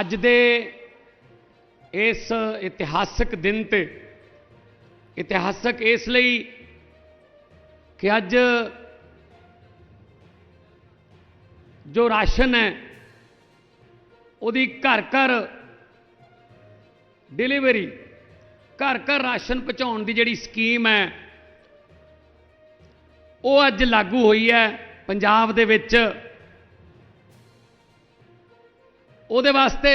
ਅੱਜ ਦੇ ਇਸ ਇਤਿਹਾਸਕ ਦਿਨ ਤੇ, ਇਤਿਹਾਸਕ ਇਸ ਲਈ ਕਿ ਅੱਜ ਜੋ ਰਾਸ਼ਨ ਹੈ, ਉਹਦੀ ਘਰ ਘਰ ਡਿਲੀਵਰੀ ਘਰ ਘਰ ਰਾਸ਼ਨ ਪਹੁੰਚਾਉਣ ਦੀ ਜਿਹੜੀ ਸਕੀਮ ਹੈ, ਉਹ ਅੱਜ ਲਾਗੂ ਹੋਈ ਹੈ ਪੰਜਾਬ ਦੇ ਵਿੱਚ। ਉਹਦੇ ਵਾਸਤੇ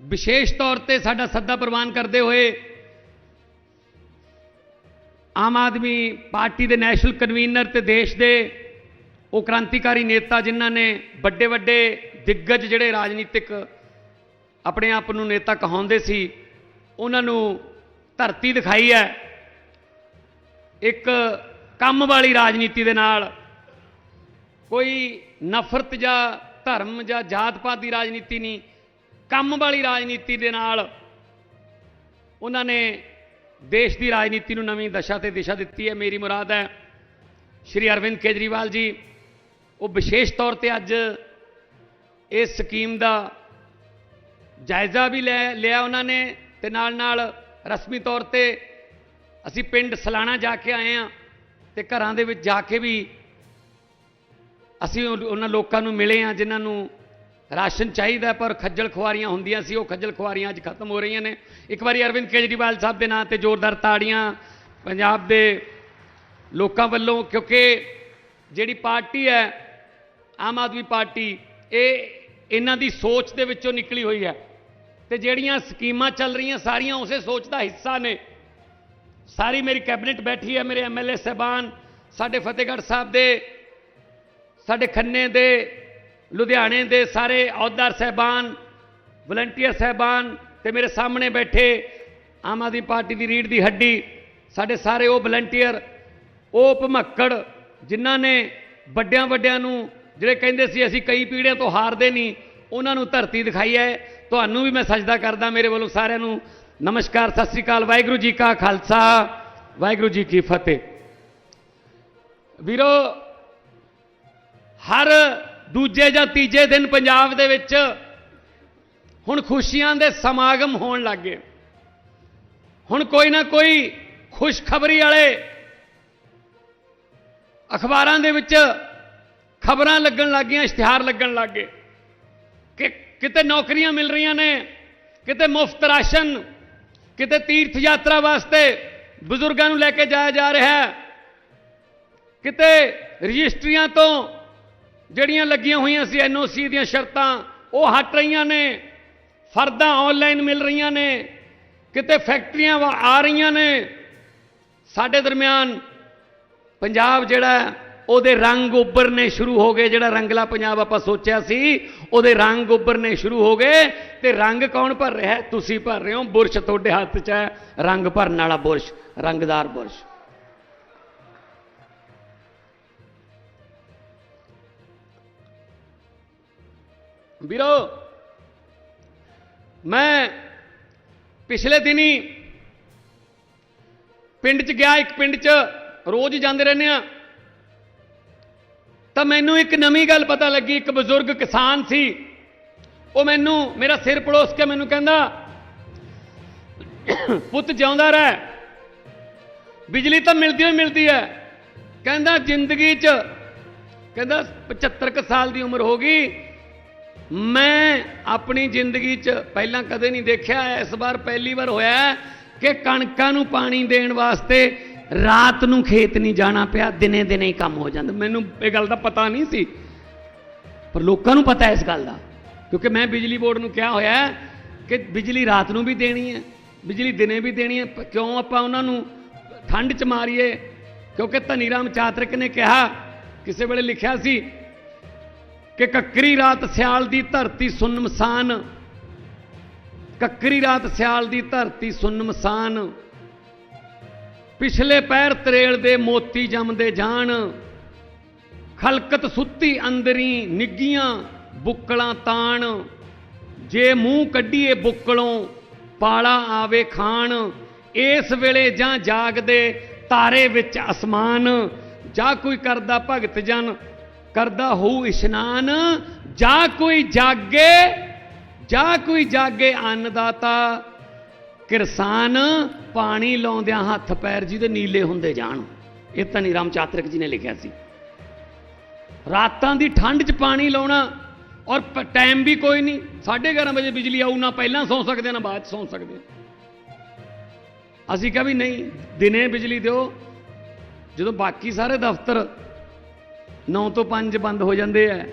ਵਿਸ਼ੇਸ਼ ਤੌਰ ਤੇ ਸਾਡਾ ਸੱਦਾ ਪ੍ਰਵਾਨ ਕਰਦੇ ਹੋਏ ਆਮ ਆਦਮੀ ਪਾਰਟੀ ਦੇ ਨੈਸ਼ਨਲ ਕਨਵੀਨਰ ਤੇ ਦੇਸ਼ ਦੇ ਉਹ ਕ੍ਰਾਂਤੀਕਾਰੀ ਨੇਤਾ ਜਿਨ੍ਹਾਂ ਨੇ ਵੱਡੇ ਵੱਡੇ ਦਿੱਗਜ ਜਿਹੜੇ ਰਾਜਨੀਤਿਕ ਆਪਣੇ ਆਪ ਨੂੰ ਨੇਤਾ ਕਹਾਉਂਦੇ ਸੀ, ਉਹਨਾਂ ਨੂੰ ਧਰਤੀ ਦਿਖਾਈ ਹੈ। ਇੱਕ ਕੰਮ ਵਾਲੀ ਰਾਜਨੀਤੀ ਦੇ ਨਾਲ ਕੋਈ ਨਫ਼ਰਤ ਜਾਂ ਧਰਮ ਜਾਂ ਜਾਤ ਪਾਤ ਦੀ ਰਾਜਨੀਤੀ ਨਹੀਂ, ਕੰਮ ਵਾਲੀ ਰਾਜਨੀਤੀ ਦੇ ਨਾਲ ਉਹਨਾਂ ਨੇ ਦੇਸ਼ ਦੀ ਰਾਜਨੀਤੀ ਨੂੰ ਨਵੀਂ ਦਸ਼ਾ ਤੇ ਦਿਸ਼ਾ ਦਿੱਤੀ ਹੈ। ਮੇਰੀ ਮੁਰਾਦ ਹੈ ਸ਼੍ਰੀ ਅਰਵਿੰਦ ਕੇਜਰੀਵਾਲ ਜੀ, ਉਹ ਵਿਸ਼ੇਸ਼ ਤੌਰ ਤੇ ਅੱਜ ਇਸ ਸਕੀਮ ਦਾ ਜਾਇਜ਼ਾ ਵੀ ਲੈ, ਲਿਆ ਉਹਨਾਂ ਨੇ ਤੇ ਨਾਲ ਨਾਲ ਰਸਮੀ ਤੌਰ ਤੇ ਅਸੀਂ ਪਿੰਡ ਸਲਾਣਾ ਜਾ ਕੇ ਆਏ ਆ ਤੇ ਘਰਾਂ ਦੇ ਵਿੱਚ ਜਾ ਕੇ ਵੀ ਅਸੀਂ ਉਹ- ਉਹਨਾਂ ਲੋਕਾਂ ਨੂੰ ਮਿਲੇ ਆ ਜਿਨ੍ਹਾਂ ਨੂੰ ਰਾਸ਼ਨ ਚਾਹੀਦਾ, ਪਰ ਖੱਜਲ ਖੁਆਰੀਆਂ ਹੁੰਦੀਆਂ ਸੀ, ਉਹ ਖੱਜਲ ਖੁਆਰੀਆਂ ਅੱਜ ਖਤਮ ਹੋ ਰਹੀਆਂ ਨੇ। ਇੱਕ ਵਾਰੀ ਅਰਵਿੰਦ ਕੇਜਰੀਵਾਲ ਸਾਹਿਬ ਦੇ ਨਾਂ ਤੇ ਜ਼ੋਰਦਾਰ ਤਾੜੀਆਂ ਪੰਜਾਬ ਦੇ ਲੋਕਾਂ ਵੱਲੋਂ, ਕਿਉਂਕਿ ਜਿਹੜੀ ਪਾਰਟੀ ਹੈ, ਆਮ ਆਦਮੀ ਪਾਰਟੀ, ਇਹ ਇਹਨਾਂ ਦੀ ਸੋਚ ਦੇ ਵਿੱਚੋਂ ਨਿਕਲੀ ਹੋਈ ਹੈ। ਤੇ ਜਿਹੜੀਆਂ ਸਕੀਮਾਂ ਚੱਲ ਰਹੀਆਂ, ਸਾਰੀਆਂ ਉਸੇ ਸੋਚ ਦਾ ਹਿੱਸਾ ਨੇ। ਸਾਰੀ ਮੇਰੀ ਕੈਬਨਿਟ ਬੈਠੀ ਹੈ, ਮੇਰੇ ਐਮਐਲਏ ਸਹਿਬਾਨ, ਸਾਡੇ ਫਤਿਹਗੜ੍ਹ ਸਾਹਿਬ ਦੇ ਸਾਡੇ ਖੰਨੇ ਦੇ, ਲੁਧਿਆਣੇ ਦੇ ਸਾਰੇ ਅਹੁਦਾਰ ਸਹਿਬਾਨ ਵਲੰਟੀਅਰ ਸਹਿਬਾਨ ਤੇ ਮੇਰੇ ਸਾਹਮਣੇ ਬੈਠੇ ਆਮ ਆਦਮੀ ਪਾਰਟੀ ਦੀ ਰੀੜ ਦੀ ਹੱਡੀ, ਸਾਡੇ ਸਾਰੇ ਉਹ ਵਲੰਟੀਅਰ ਉਹ ਭਮੱਕੜ, ਜਿਨ੍ਹਾਂ ਨੇ ਵੱਡਿਆਂ ਵੱਡਿਆਂ ਨੂੰ ਜਿਹੜੇ ਕਹਿੰਦੇ ਸੀ ਅਸੀਂ ਕਈ ਪੀੜ੍ਹੀਆਂ ਤੋਂ ਹਾਰਦੇ ਨਹੀਂ, ਉਹਨਾਂ ਨੂੰ ਧਰਤੀ ਦਿਖਾਈ ਹੈ। ਤੁਹਾਨੂੰ ਵੀ ਮੈਂ ਸਜਦਾ ਕਰਦਾ ਮੇਰੇ ਵੱਲੋਂ ਸਾਰਿਆਂ ਨੂੰ ਨਮਸਕਾਰ, ਸਤਿ ਸ੍ਰੀ ਅਕਾਲ, ਵਾਹਿਗੁਰੂ ਜੀ ਕਾ ਖਾਲਸਾ, ਵਾਹਿਗੁਰੂ ਜੀ ਕੀ ਫਤਿਹ। ਵੀਰੋ ਹਰ ਦੂਜੇ ਜਾਂ ਤੀਜੇ ਦਿਨ ਪੰਜਾਬ ਦੇ ਵਿੱਚ ਹੁਣ ਖੁਸ਼ੀਆਂ ਦੇ ਸਮਾਗਮ ਹੋਣ ਲੱਗੇ ਹੁਣ ਕੋਈ ਨਾ ਕੋਈ ਖੁਸ਼ਖਬਰੀ ਵਾਲੇ ਅਖਬਾਰਾਂ ਦੇ ਵਿੱਚ ਖਬਰਾਂ ਲੱਗਣ ਲੱਗੀਆਂ ਇਸ਼ਤਿਹਾਰ ਲੱਗਣ ਲੱਗੇ ਕਿ ਕਿਤੇ ਨੌਕਰੀਆਂ ਮਿਲ ਰਹੀਆਂ ਨੇ, ਕਿਤੇ ਮੁਫਤ ਰਾਸ਼ਨ, ਕਿਤੇ ਤੀਰਥ ਯਾਤਰਾ ਵਾਸਤੇ ਬਜ਼ੁਰਗਾਂ ਨੂੰ ਲੈ ਕੇ ਜਾਇਆ ਜਾ ਰਿਹਾ ਹੈ, ਕਿਤੇ ਰਜਿਸਟਰੀਆਂ ਤੋਂ ਜਿਹੜੀਆਂ ਲੱਗੀਆਂ ਹੋਈਆਂ ਸੀ ਐਨਓਸੀ ਦੀਆਂ ਸ਼ਰਤਾਂ, ਉਹ ਹਟ ਰਹੀਆਂ ਨੇ। ਫਰਦਾਂ ਆਨਲਾਈਨ ਮਿਲ ਰਹੀਆਂ ਨੇ। ਕਿਤੇ ਫੈਕਟਰੀਆਂ ਆ ਰਹੀਆਂ ਨੇ। ਸਾਡੇ ਦਰਮਿਆਨ ਪੰਜਾਬ ਜਿਹੜਾ ਉਹਦੇ ਰੰਗ ਉੱਭਰਨੇ ਸ਼ੁਰੂ ਹੋ ਗਏ। ਜਿਹੜਾ ਰੰਗਲਾ ਪੰਜਾਬ ਆਪਾਂ ਸੋਚਿਆ ਸੀ, ਉਹਦੇ ਰੰਗ ਉੱਭਰਨੇ ਸ਼ੁਰੂ ਹੋ ਗਏ। ਤੇ ਰੰਗ ਕੌਣ ਭਰ ਰਿਹਾ ਤੁਸੀਂ ਭਰ ਰਹੇ ਹੋ। ਬੁਰਸ਼ ਤੁਹਾਡੇ ਹੱਥ 'ਚ ਹੈ। ਰੰਗ ਭਰਨ ਵਾਲਾ ਬੁਰਸ਼, ਰੰਗਦਾਰ ਬੁਰਸ਼। ਵੀਰੋ, ਮੈਂ ਪਿਛਲੇ ਦਿਨੀ ਪਿੰਡ 'ਚ ਗਿਆ, ਇੱਕ ਪਿੰਡ 'ਚ ਰੋਜ਼ ਜਾਂਦੇ ਰਹਿੰਦੇ ਆ ਤਾਂ ਮੈਨੂੰ ਇੱਕ ਨਵੀਂ ਗੱਲ ਪਤਾ ਲੱਗੀ, ਇੱਕ ਬਜ਼ੁਰਗ ਕਿਸਾਨ ਸੀ। ਉਹ ਮੈਨੂੰ, ਮੇਰਾ ਸਿਰ ਪੜੋਸ ਕੇ ਮੈਨੂੰ ਕਹਿੰਦਾ, ਪੁੱਤ ਜਿਉਂਦਾ ਰਹਿ। ਬਿਜਲੀ ਤਾਂ ਮਿਲਦੀ ਹੀ ਮਿਲਦੀ ਹੈ। ਕਹਿੰਦਾ, ਜ਼ਿੰਦਗੀ 'ਚ, ਕਹਿੰਦਾ 75 ਕੁ ਸਾਲ ਦੀ ਉਮਰ ਹੋ ਗਈ। ਮੈਂ ਆਪਣੀ ਜ਼ਿੰਦਗੀ 'ਚ ਪਹਿਲਾਂ ਕਦੇ ਨਹੀਂ ਦੇਖਿਆ, ਇਸ ਵਾਰ ਪਹਿਲੀ ਵਾਰ ਹੋਇਆ ਕਿ ਕਣਕਾਂ ਨੂੰ ਪਾਣੀ ਦੇਣ ਵਾਸਤੇ ਰਾਤ ਨੂੰ ਖੇਤ ਨਹੀਂ ਜਾਣਾ ਪਿਆ, ਦਿਨੇ ਦਿਨੇ ਹੀ ਕੰਮ ਹੋ ਜਾਂਦਾ। ਮੈਨੂੰ ਇਹ ਗੱਲ ਦਾ ਪਤਾ ਨਹੀਂ ਸੀ, ਪਰ ਲੋਕਾਂ ਨੂੰ ਪਤਾ ਇਸ ਗੱਲ ਦਾ, ਕਿਉਂਕਿ ਮੈਂ ਬਿਜਲੀ ਬੋਰਡ ਨੂੰ ਕਿਹਾ ਹੋਇਆ ਕਿ ਬਿਜਲੀ ਰਾਤ ਨੂੰ ਵੀ ਦੇਣੀ ਹੈ, ਬਿਜਲੀ ਦਿਨੇ ਵੀ ਦੇਣੀ ਹੈ ਪ- ਕਿਉਂ ਆਪਾਂ ਉਹਨਾਂ ਨੂੰ ਠੰਡ 'ਚ ਮਾਰੀਏ? ਕਿਉਂਕਿ ਧਨੀ ਰਾਮ ਚਾਤਰਿਕ ਨੇ ਕਿਹਾ, ਕਿਸੇ ਵੇਲੇ ਲਿਖਿਆ ਸੀ ਕਿ ਕੱਕਰੀ ਰਾਤ ਸਿਆਲ ਦੀ ਧਰਤੀ ਸੁੰਨ ਮਸਾਨ। ਕੱਕਰੀ ਰਾਤ ਸਿਆਲ ਦੀ ਧਰਤੀ ਸੁੰਨ ਮਸਾਨ। ਪਿਛਲੇ ਪੈਰ ਤਰੇਲ ਦੇ ਮੋਤੀ ਜੰਮਦੇ ਜਾਣ। ਖਲਕਤ ਸੁੱਤੀ ਅੰਦਰੀ ਨਿੱਗੀਆਂ ਬੁੱਕਲਾਂ ਤਾਣ। ਜੇ ਮੂੰਹ ਕੱਢੀਏ ਬੁੱਕਲੋਂ, ਪਾਲਾ ਆਵੇ ਖਾਣ। ਇਸ ਵੇਲੇ ਜਾਂ ਜਾਗਦੇ ਤਾਰੇ ਵਿੱਚ ਅਸਮਾਨ। ਜਾਂ ਕੋਈ ਕਰਦਾ ਭਗਤ ਜਨ ਕਰਦਾ ਹੋਊ ਇਸ਼ਨਾਨ, ਜਾ ਕੋਈ ਜਾਗੇ, ਜਾ ਕੋਈ ਜਾਗੇ ਅੰਨਦਾਤਾ। ਕਿਰਸਾਨ, ਪਾਣੀ ਲਾਉਂਦਿਆਂ ਹੱਥ ਪੈਰ ਜਿਹਦੇ ਨੀਲੇ ਹੁੰਦੇ ਜਾਣ। ਇਹ ਧਨੀ ਰਾਮ ਚਾਤਰਕ ਜੀ ਨੇ ਲਿਖਿਆ ਸੀ। ਰਾਤਾਂ ਦੀ ਠੰਡ 'ਚ ਪਾਣੀ ਲਾਉਣਾ ਔਰ ਟਾਈਮ ਵੀ ਕੋਈ ਨਹੀਂ 11:30 ਵਜੇ ਬਿਜਲੀ ਆਊ, ਨਾ ਪਹਿਲਾਂ ਸੌਂ ਸਕਦੇ, ਨਾ ਬਾਅਦ 'ਚ ਸੌਂ ਸਕਦੇ। ਅਸੀਂ ਕਿਹਾ ਵੀ ਨਹੀਂ, ਦਿਨੇ ਬਿਜਲੀ ਦਿਓ। ਜਦੋਂ ਬਾਕੀ ਸਾਰੇ ਦਫ਼ਤਰ 9 ਤੋਂ 5 ਬੰਦ ਹੋ ਜਾਂਦੇ ਆ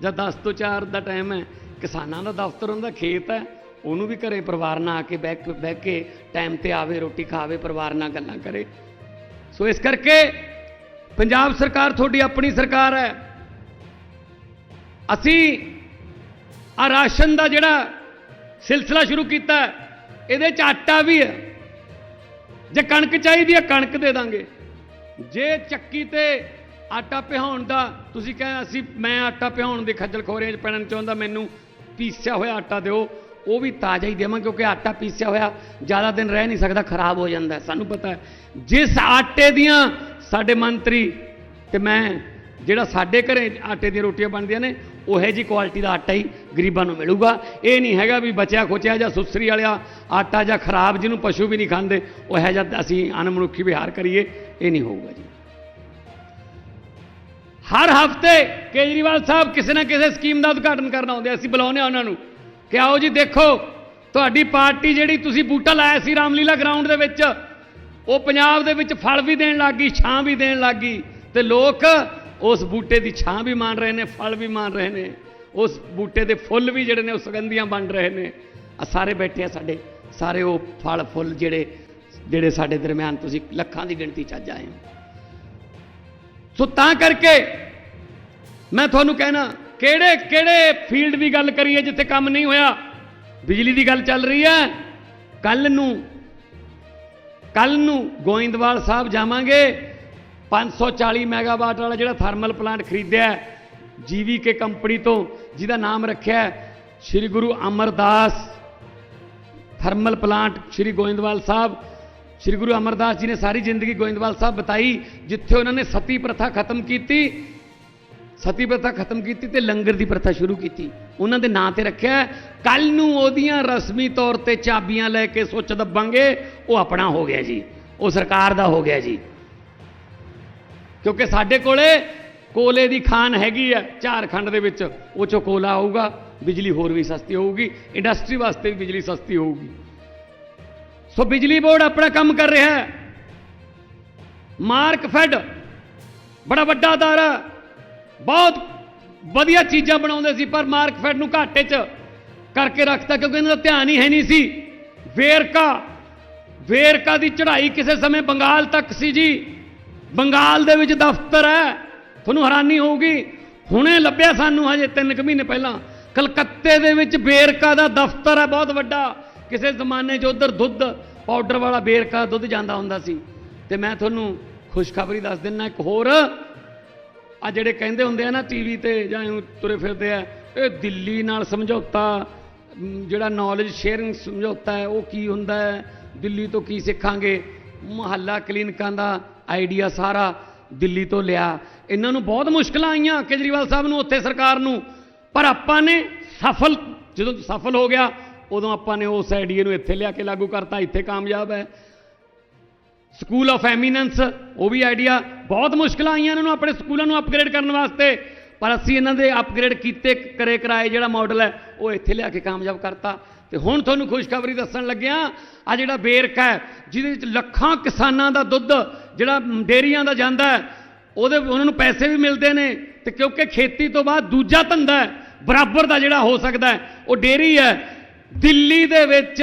ਜਾਂ 10 ਤੋਂ 4 ਦਾ ਟਾਈਮ ਹੈ ਕਿਸਾਨਾਂ ਦਾ ਦਫ਼ਤਰ ਹੁੰਦਾ, ਖੇਤ ਹੈ ਉਹਨੂੰ ਵੀ ਘਰੇ ਪਰਿਵਾਰ ਨਾਲ ਆ ਕੇ ਬਹਿ ਕੇ- ਬਹਿ ਕੇ ਟਾਈਮ ਤੇ ਆਵੇ, ਰੋਟੀ ਖਾਵੇ, ਪਰਿਵਾਰ ਨਾਲ ਗੱਲਾਂ ਕਰੇ। ਸੋ ਇਸ ਕਰਕੇ ਪੰਜਾਬ ਸਰਕਾਰ ਤੁਹਾਡੀ ਆਪਣੀ ਸਰਕਾਰ ਹੈ ਅਸੀਂ ਆ ਰਾਸ਼ਨ ਦਾ ਜਿਹੜਾ ਸਿਲਸਿਲਾ ਸ਼ੁਰੂ ਕੀਤਾ ਇਹਦੇ ਚ ਆਟਾ ਵੀ ਹੈ ਜੇ ਕਣਕ ਚਾਹੀਦੀ ਹੈ ਕਣਕ ਦੇ ਦਾਂਗੇ। ਜੇ ਚੱਕੀ ਤੇ ਆਟਾ ਪਿਹਾਉਣ ਦਾ, ਤੁਸੀਂ ਕਹਿੰਦੇ ਅਸੀਂ, ਮੈਂ ਆਟਾ ਪਿਹਾਉਣ ਦੇ ਖੱਜਲ ਖੋਰਿਆਂ 'ਚ ਪੈਣਾ ਚਾਹੁੰਦਾ, ਮੈਨੂੰ ਪੀਸਿਆ ਹੋਇਆ ਆਟਾ ਦਿਓ। ਉਹ ਵੀ ਤਾਜ਼ਾ ਹੀ ਦੇਵਾਂ ਕਿਉਂਕਿ ਆਟਾ ਪੀਸਿਆ ਹੋਇਆ, ਜ਼ਿਆਦਾ ਦਿਨ ਰਹਿ ਨਹੀਂ ਸਕਦਾ, ਖਰਾਬ ਹੋ ਜਾਂਦਾ ਸਾਨੂੰ ਪਤਾ ਜਿਸ ਆਟੇ ਦੀਆਂ ਸਾਡੇ ਮੰਤਰੀ ਤੇ ਮੈਂ, ਜਿਹੜਾ ਸਾਡੇ ਘਰੇ ਆਟੇ ਦੀਆਂ ਰੋਟੀਆਂ ਬਣਦੀਆਂ ਨੇ, ਉਹੇ ਜੀ ਕੁਆਲਿਟੀ ਦਾ ਆਟਾ ਹੀ ਗਰੀਬਾਂ ਨੂੰ ਮਿਲੂਗਾ। ਇਹ ਨਹੀਂ ਹੈਗਾ ਵੀ ਬਚਿਆ ਖੋਚਿਆ ਜਾਂ ਸੁਸਰੀ ਵਾਲਿਆ ਆਟਾ ਜਾਂ ਖਰਾਬ ਜਿਹਨੂੰ ਪਸ਼ੂ ਵੀ ਨਹੀਂ ਖਾਂਦੇ, ਉਹ ਹੈ ਜਾਂ ਅਸੀਂ ਅਨਮਨੁੱਖੀ ਵਿਹਾਰ ਕਰੀਏ, ਇਹ ਨਹੀਂ ਹੋਊਗਾ ਜੀ। ਹਰ ਹਫ਼ਤੇ ਕੇਜਰੀਵਾਲ ਸਾਹਿਬ ਕਿਸੇ ਨਾ ਕਿਸੇ ਸਕੀਮ ਦਾ ਉਦਘਾਟਨ ਕਰਨ ਆਉਂਦੇ ਅਸੀਂ ਬੁਲਾਉਂਦੇ ਆ ਉਹਨਾਂ ਨੂੰ ਕਿ ਆਓ ਜੀ ਦੇਖੋ, ਤੁਹਾਡੀ ਪਾਰਟੀ ਜਿਹੜੀ ਤੁਸੀਂ ਬੂਟਾ ਲਾਇਆ ਸੀ ਰਾਮਲੀਲਾ ਗਰਾਊਂਡ ਦੇ ਵਿੱਚ, ਉਹ ਪੰਜਾਬ ਦੇ ਵਿੱਚ ਫਲ ਵੀ ਦੇਣ ਲੱਗ ਗਈ, ਛਾਂ ਵੀ ਦੇਣ ਲੱਗ ਗਈ ਤੇ ਲੋਕ ਉਸ ਬੂਟੇ ਦੀ ਛਾਂ ਵੀ ਮਾਣ ਰਹੇ ਨੇ, ਫਲ ਵੀ ਮਾਣ ਰਹੇ ਨੇ, ਉਸ ਬੂਟੇ ਦੇ ਫੁੱਲ ਵੀ ਜਿਹੜੇ ਨੇ, ਉਹ ਸੁਗੰਧੀਆਂ ਬਣ ਰਹੇ ਨੇ। ਆ ਸਾਰੇ ਬੈਠੇ ਆ ਸਾਡੇ, ਸਾਰੇ ਉਹ ਫਲ ਫੁੱਲ ਜਿਹੜੇ ਜਿਹੜੇ ਸਾਡੇ ਦਰਮਿਆਨ ਤੁਸੀਂ ਲੱਖਾਂ ਦੀ ਗਿਣਤੀ ਚ ਅੱਜ ਆਏ ਹੋ। ਸੋ ਤਾਂ ਕਰਕੇ ਮੈਂ ਤੁਹਾਨੂੰ ਕਹਿਣਾ, ਕਿਹੜੇ ਕਿਹੜੇ ਫੀਲਡ ਦੀ ਗੱਲ ਕਰੀਏ ਜਿੱਥੇ ਕੰਮ ਨਹੀਂ ਹੋਇਆ? ਬਿਜਲੀ ਦੀ ਗੱਲ ਚੱਲ ਰਹੀ ਹੈ। ਕੱਲ ਨੂੰ ਕੱਲ ਨੂੰ ਗੋਇੰਦਵਾਲ ਸਾਹਿਬ ਜਾਵਾਂਗੇ। 540 ਮੈਗਾਵਾਟ ਵਾਲਾ ਜਿਹੜਾ ਥਰਮਲ ਪਲਾਂਟ ਖਰੀਦਿਆ ਜੀਵੀਕੇ ਕੰਪਨੀ ਤੋਂ, ਜਿਹਦਾ ਨਾਮ ਰੱਖਿਆ ਸ੍ਰੀ ਗੁਰੂ ਅਮਰਦਾਸ ਥਰਮਲ ਪਲਾਂਟ ਸ੍ਰੀ ਗੋਇੰਦਵਾਲ ਸਾਹਿਬ। ਸ੍ਰੀ ਗੁਰੂ ਅਮਰਦਾਸ ਜੀ ਨੇ ਸਾਰੀ ਜ਼ਿੰਦਗੀ ਗੋਇੰਦਵਾਲ ਸਾਹਿਬ ਬਤਾਈ, ਜਿੱਥੇ ਉਹਨਾਂ ਨੇ ਸਤੀ ਪ੍ਰਥਾ ਖਤਮ ਕੀਤੀ। ਸਤੀ ਪ੍ਰਥਾ ਖਤਮ ਕੀਤੀ ਤੇ ਲੰਗਰ ਦੀ ਪ੍ਰਥਾ ਸ਼ੁਰੂ ਕੀਤੀ। ਉਹਨਾਂ ਦੇ ਨਾਂ ਤੇ ਰੱਖਿਆ ਕੱਲ ਨੂੰ ਉਹਦੀਆਂ ਰਸਮੀ ਤੌਰ ਤੇ ਚਾਬੀਆਂ ਲੈ ਕੇ ਸੁੱਚ ਦੱਬਾਂਗੇ, ਉਹ ਆਪਣਾ ਹੋ ਗਿਆ ਜੀ, ਉਹ ਸਰਕਾਰ ਦਾ ਹੋ ਗਿਆ ਜੀ। ਕਿਉਂਕਿ ਸਾਡੇ ਕੋਲੇ ਕੋਲੇ ਦੀ ਖਾਨ ਹੈਗੀ ਹੈ ਝਾਰਖੰਡ ਦੇ ਵਿੱਚ, ਉਹ ਚੋਂ ਕੋਲਾ ਆਊਗਾ, ਬਿਜਲੀ ਹੋਰ ਵੀ ਸਸਤੀ ਹੋਊਗੀ, ਇੰਡਸਟਰੀ ਵਾਸਤੇ ਵੀ ਬਿਜਲੀ ਸਸਤੀ ਹੋਊਗੀ। ਸੋ ਬਿਜਲੀ ਬੋਰਡ ਆਪਣਾ ਕੰਮ ਕਰ ਰਿਹਾ ਹੈ। ਮਾਰਕ ਫੈਡ, ਬੜਾ ਵੱਡਾ ਅਦਾਰਾ ਬਹੁਤ ਵਧੀਆ ਚੀਜ਼ਾਂ ਬਣਾਉਂਦੇ ਸੀ, ਪਰ ਮਾਰਕਫੈਡ ਨੂੰ ਘਾਟੇ 'ਚ ਕਰਕੇ ਰੱਖਤਾ ਕਿਉਂਕਿ ਇਹਨਾਂ ਦਾ ਧਿਆਨ ਹੀ ਹੈ ਨਹੀਂ ਸੀ। ਵੇਰਕਾ ਵੇਰਕਾ ਦੀ ਚੜ੍ਹਾਈ ਕਿਸੇ ਸਮੇਂ ਬੰਗਾਲ ਤੱਕ ਸੀ ਜੀ। ਬੰਗਾਲ ਦੇ ਵਿੱਚ ਦਫ਼ਤਰ ਹੈ, ਤੁਹਾਨੂੰ ਹੈਰਾਨੀ ਹੋਊਗੀ। ਹੁਣੇ ਲੱਭਿਆ ਸਾਨੂੰ ਹਜੇ 3 ਕੁ ਮਹੀਨੇ ਪਹਿਲਾਂ। ਕਲਕੱਤੇ ਦੇ ਵਿੱਚ ਬੇਰਕਾ ਦਾ ਦਫ਼ਤਰ ਹੈ, ਬਹੁਤ ਵੱਡਾ। ਕਿਸੇ ਜ਼ਮਾਨੇ 'ਚ ਉਧਰ ਦੁੱਧ ਪਾਊਡਰ ਵਾਲਾ ਬੇਰਕਾ ਦੁੱਧ ਜਾਂਦਾ ਹੁੰਦਾ ਸੀ। ਤੇ ਮੈਂ ਤੁਹਾਨੂੰ ਖੁਸ਼ਖਬਰੀ ਦੱਸ ਦਿੰਨਾ ਇੱਕ ਹੋਰ ਆ ਜਿਹੜੇ ਕਹਿੰਦੇ ਹੁੰਦੇ ਆ ਨਾ ਟੀਵੀ ਤੇ ਜਾਂ ਤੁਰੇ ਫਿਰਦੇ ਆ, ਇਹ ਦਿੱਲੀ ਨਾਲ ਸਮਝੌਤਾ ਜਿਹੜਾ ਨੌਲੇਜ ਸ਼ੇਅਰਿੰਗ ਸਮਝੌਤਾ ਹੈ, ਉਹ ਕੀ ਹੁੰਦਾ ਹੈ? ਦਿੱਲੀ ਤੋਂ ਕੀ ਸਿੱਖਾਂਗੇ? ਮੁਹੱਲਾ ਕਲੀਨਿਕਾਂ ਦਾ ਆਈਡੀਆ ਸਾਰਾ ਦਿੱਲੀ ਤੋਂ ਲਿਆ। ਇਹਨਾਂ ਨੂੰ ਬਹੁਤ ਮੁਸ਼ਕਲਾਂ ਆਈਆਂ ਕੇਜਰੀਵਾਲ ਸਾਹਿਬ ਨੂੰ, ਉੱਥੇ ਸਰਕਾਰ ਨੂੰ। ਪਰ ਆਪਾਂ ਨੇ ਸਫਲ, ਜਦੋਂ ਸਫਲ ਹੋ ਗਿਆ, ਉਦੋਂ ਆਪਾਂ ਨੇ ਉਸ ਆਈਡੀਆ ਨੂੰ ਇੱਥੇ ਲਿਆ ਕੇ ਲਾਗੂ ਕਰਤਾ। ਇੱਥੇ ਕਾਮਯਾਬ ਹੈ। ਸਕੂਲ ਆਫ ਐਮੀਨੈਂਸ ਉਹ ਵੀ ਆਈਡੀਆ ਬਹੁਤ ਮੁਸ਼ਕਲਾਂ ਆਈਆਂ ਇਹਨਾਂ ਨੂੰ ਆਪਣੇ ਸਕੂਲਾਂ ਨੂੰ ਅਪਗ੍ਰੇਡ ਕਰਨ ਵਾਸਤੇ। ਪਰ ਅਸੀਂ ਇਹਨਾਂ ਦੇ ਅਪਗ੍ਰੇਡ ਕੀਤੇ, ਕਰੇ ਕਰਾਏ ਜਿਹੜਾ ਮਾਡਲ ਹੈ, ਉਹ ਇੱਥੇ ਲਿਆ ਕੇ ਕਾਮਯਾਬ ਕਰਤਾ। ਤੇ ਹੁਣ ਤੁਹਾਨੂੰ ਖੁਸ਼ਖਬਰੀ ਦੱਸਣ ਲੱਗਿਆ ਆ ਜਿਹੜਾ ਬੇਰਕਾ ਹੈ, ਜਿਹਦੇ ਵਿੱਚ ਲੱਖਾਂ ਕਿਸਾਨਾਂ ਦਾ ਦੁੱਧ, ਜਿਹੜਾ ਡੇਰੀਆਂ ਦਾ ਜਾਂਦਾ ਹੈ, ਉਹਦੇ ਉਹਨਾਂ ਨੂੰ ਪੈਸੇ ਵੀ ਮਿਲਦੇ ਨੇ। ਤੇ ਕਿਉਂਕਿ ਖੇਤੀ ਤੋਂ ਬਾਅਦ ਦੂਜਾ ਧੰਦਾ ਹੈ, ਬਰਾਬਰ ਦਾ ਜਿਹੜਾ ਹੋ ਸਕਦਾ ਉਹ ਡੇਰੀ ਹੈ। ਦਿੱਲੀ ਦੇ ਵਿੱਚ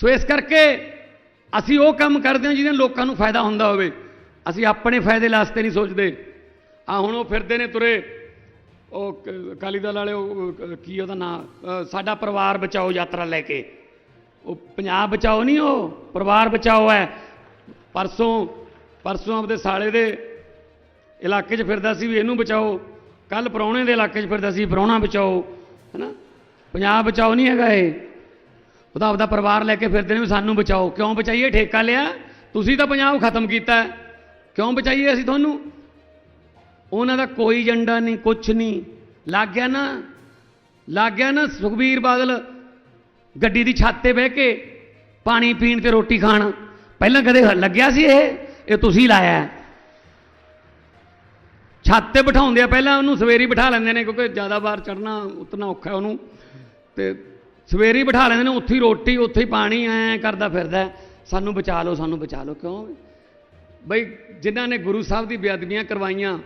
ਸੋ ਇਸ ਕਰਕੇ ਅਸੀਂ ਉਹ ਕੰਮ ਕਰਦੇ ਹਾਂ ਜਿਹਦੇ ਲੋਕਾਂ ਨੂੰ ਫਾਇਦਾ ਹੁੰਦਾ ਹੋਵੇ। ਅਸੀਂ ਆਪਣੇ ਫਾਇਦੇ ਵਾਸਤੇ ਨਹੀਂ ਸੋਚਦੇ। ਆ ਹੁਣ ਉਹ ਫਿਰਦੇ ਨੇ ਤੁਰੇ। ਉਹ ਕ- ਅਕਾਲੀ ਦਲ ਵਾਲੇ ਉਹ, ਕੀ ਉਹਦਾ ਨਾਂ? ਸਾਡਾ ਪਰਿਵਾਰ ਬਚਾਓ ਯਾਤਰਾ ਲੈ ਕੇ। ਉਹ ਪੰਜਾਬ ਬਚਾਓ ਨਹੀਂ ਉਹ ਪਰਿਵਾਰ ਬਚਾਓ ਹੈ। ਪਰਸੋਂ ਪਰਸੋਂ ਆਪਦੇ ਸਾਲੇ ਦੇ ਇਲਾਕੇ 'ਚ ਫਿਰਦਾ ਸੀ ਵੀ ਇਹਨੂੰ ਬਚਾਓ। ਕੱਲ ਪ੍ਰਾਹੁਣੇ ਦੇ ਇਲਾਕੇ 'ਚ ਫਿਰਦਾ ਸੀ ਪ੍ਰਾਹੁਣਾ ਬਚਾਓ। ਹੈਨਾ? ਪੰਜਾਬ ਬਚਾਓ ਨਹੀਂ ਹੈਗਾ ਇਹ। ਉਹਦਾ ਆਪਦਾ ਪਰਿਵਾਰ ਲੈ ਕੇ ਫਿਰਦੇ ਨੇ ਵੀ ਸਾਨੂੰ ਬਚਾਓ। ਕਿਉਂ ਬਚਾਈਏ? ਠੇਕਾ ਲਿਆ। ਤੁਸੀਂ ਤਾਂ ਪੰਜਾਬ ਖਤਮ ਕੀਤਾ। ਕਿਉਂ ਬਚਾਈਏ ਅਸੀਂ ਤੁਹਾਨੂੰ? ਉਹਨਾਂ ਦਾ ਕੋਈ ਏਜੰਡਾ ਨਹੀਂ, ਕੁਛ ਨਹੀਂ। ਲੱਗ ਗਿਆ ਨਾ, ਲੱਗ ਗਿਆ ਨਾ ਸੁਖਬੀਰ ਬਾਦਲ ਗੱਡੀ ਦੀ ਛੱਤ ਤੇ ਬਹਿ ਕੇ ਪਾਣੀ ਪੀਣ ਤੇ ਰੋਟੀ ਖਾਣ। ਪਹਿਲਾਂ ਕਦੇ ਲੱਗਿਆ ਸੀ ਇਹ? ਇਹ ਤੁਸੀਂ ਲਾਇਆ। ਛੱਤ ਤੇ ਬਿਠਾਉਂਦੇ ਆ। ਪਹਿਲਾਂ ਉਹਨੂੰ ਸਵੇਰੀ ਬਿਠਾ ਲੈਂਦੇ ਨੇ ਕਿਉਂਕਿ ਜ਼ਿਆਦਾ ਵਾਰ ਚੜਨਾ ਉਤਨਾ ਔਖਾ ਉਹਨੂੰ। ਤੇ ਸਵੇਰੀ ਬਿਠਾ ਲੈਂਦੇ ਨੇ, ਉੱਥੇ ਹੀ ਰੋਟੀ, ਉੱਥੇ ਹੀ ਪਾਣੀ, ਐ ਕਰਦਾ ਫਿਰਦਾ। ਸਾਨੂੰ ਬਚਾ ਲਓ, ਸਾਨੂੰ ਬਚਾ ਲਓ। ਕਿਉਂ? ਬਈ ਜਿਨ੍ਹਾਂ ਨੇ ਗੁਰੂ ਸਾਹਿਬ ਦੀ ਬੇਅਦਬੀਆਂ ਕਰਵਾਈਆਂ,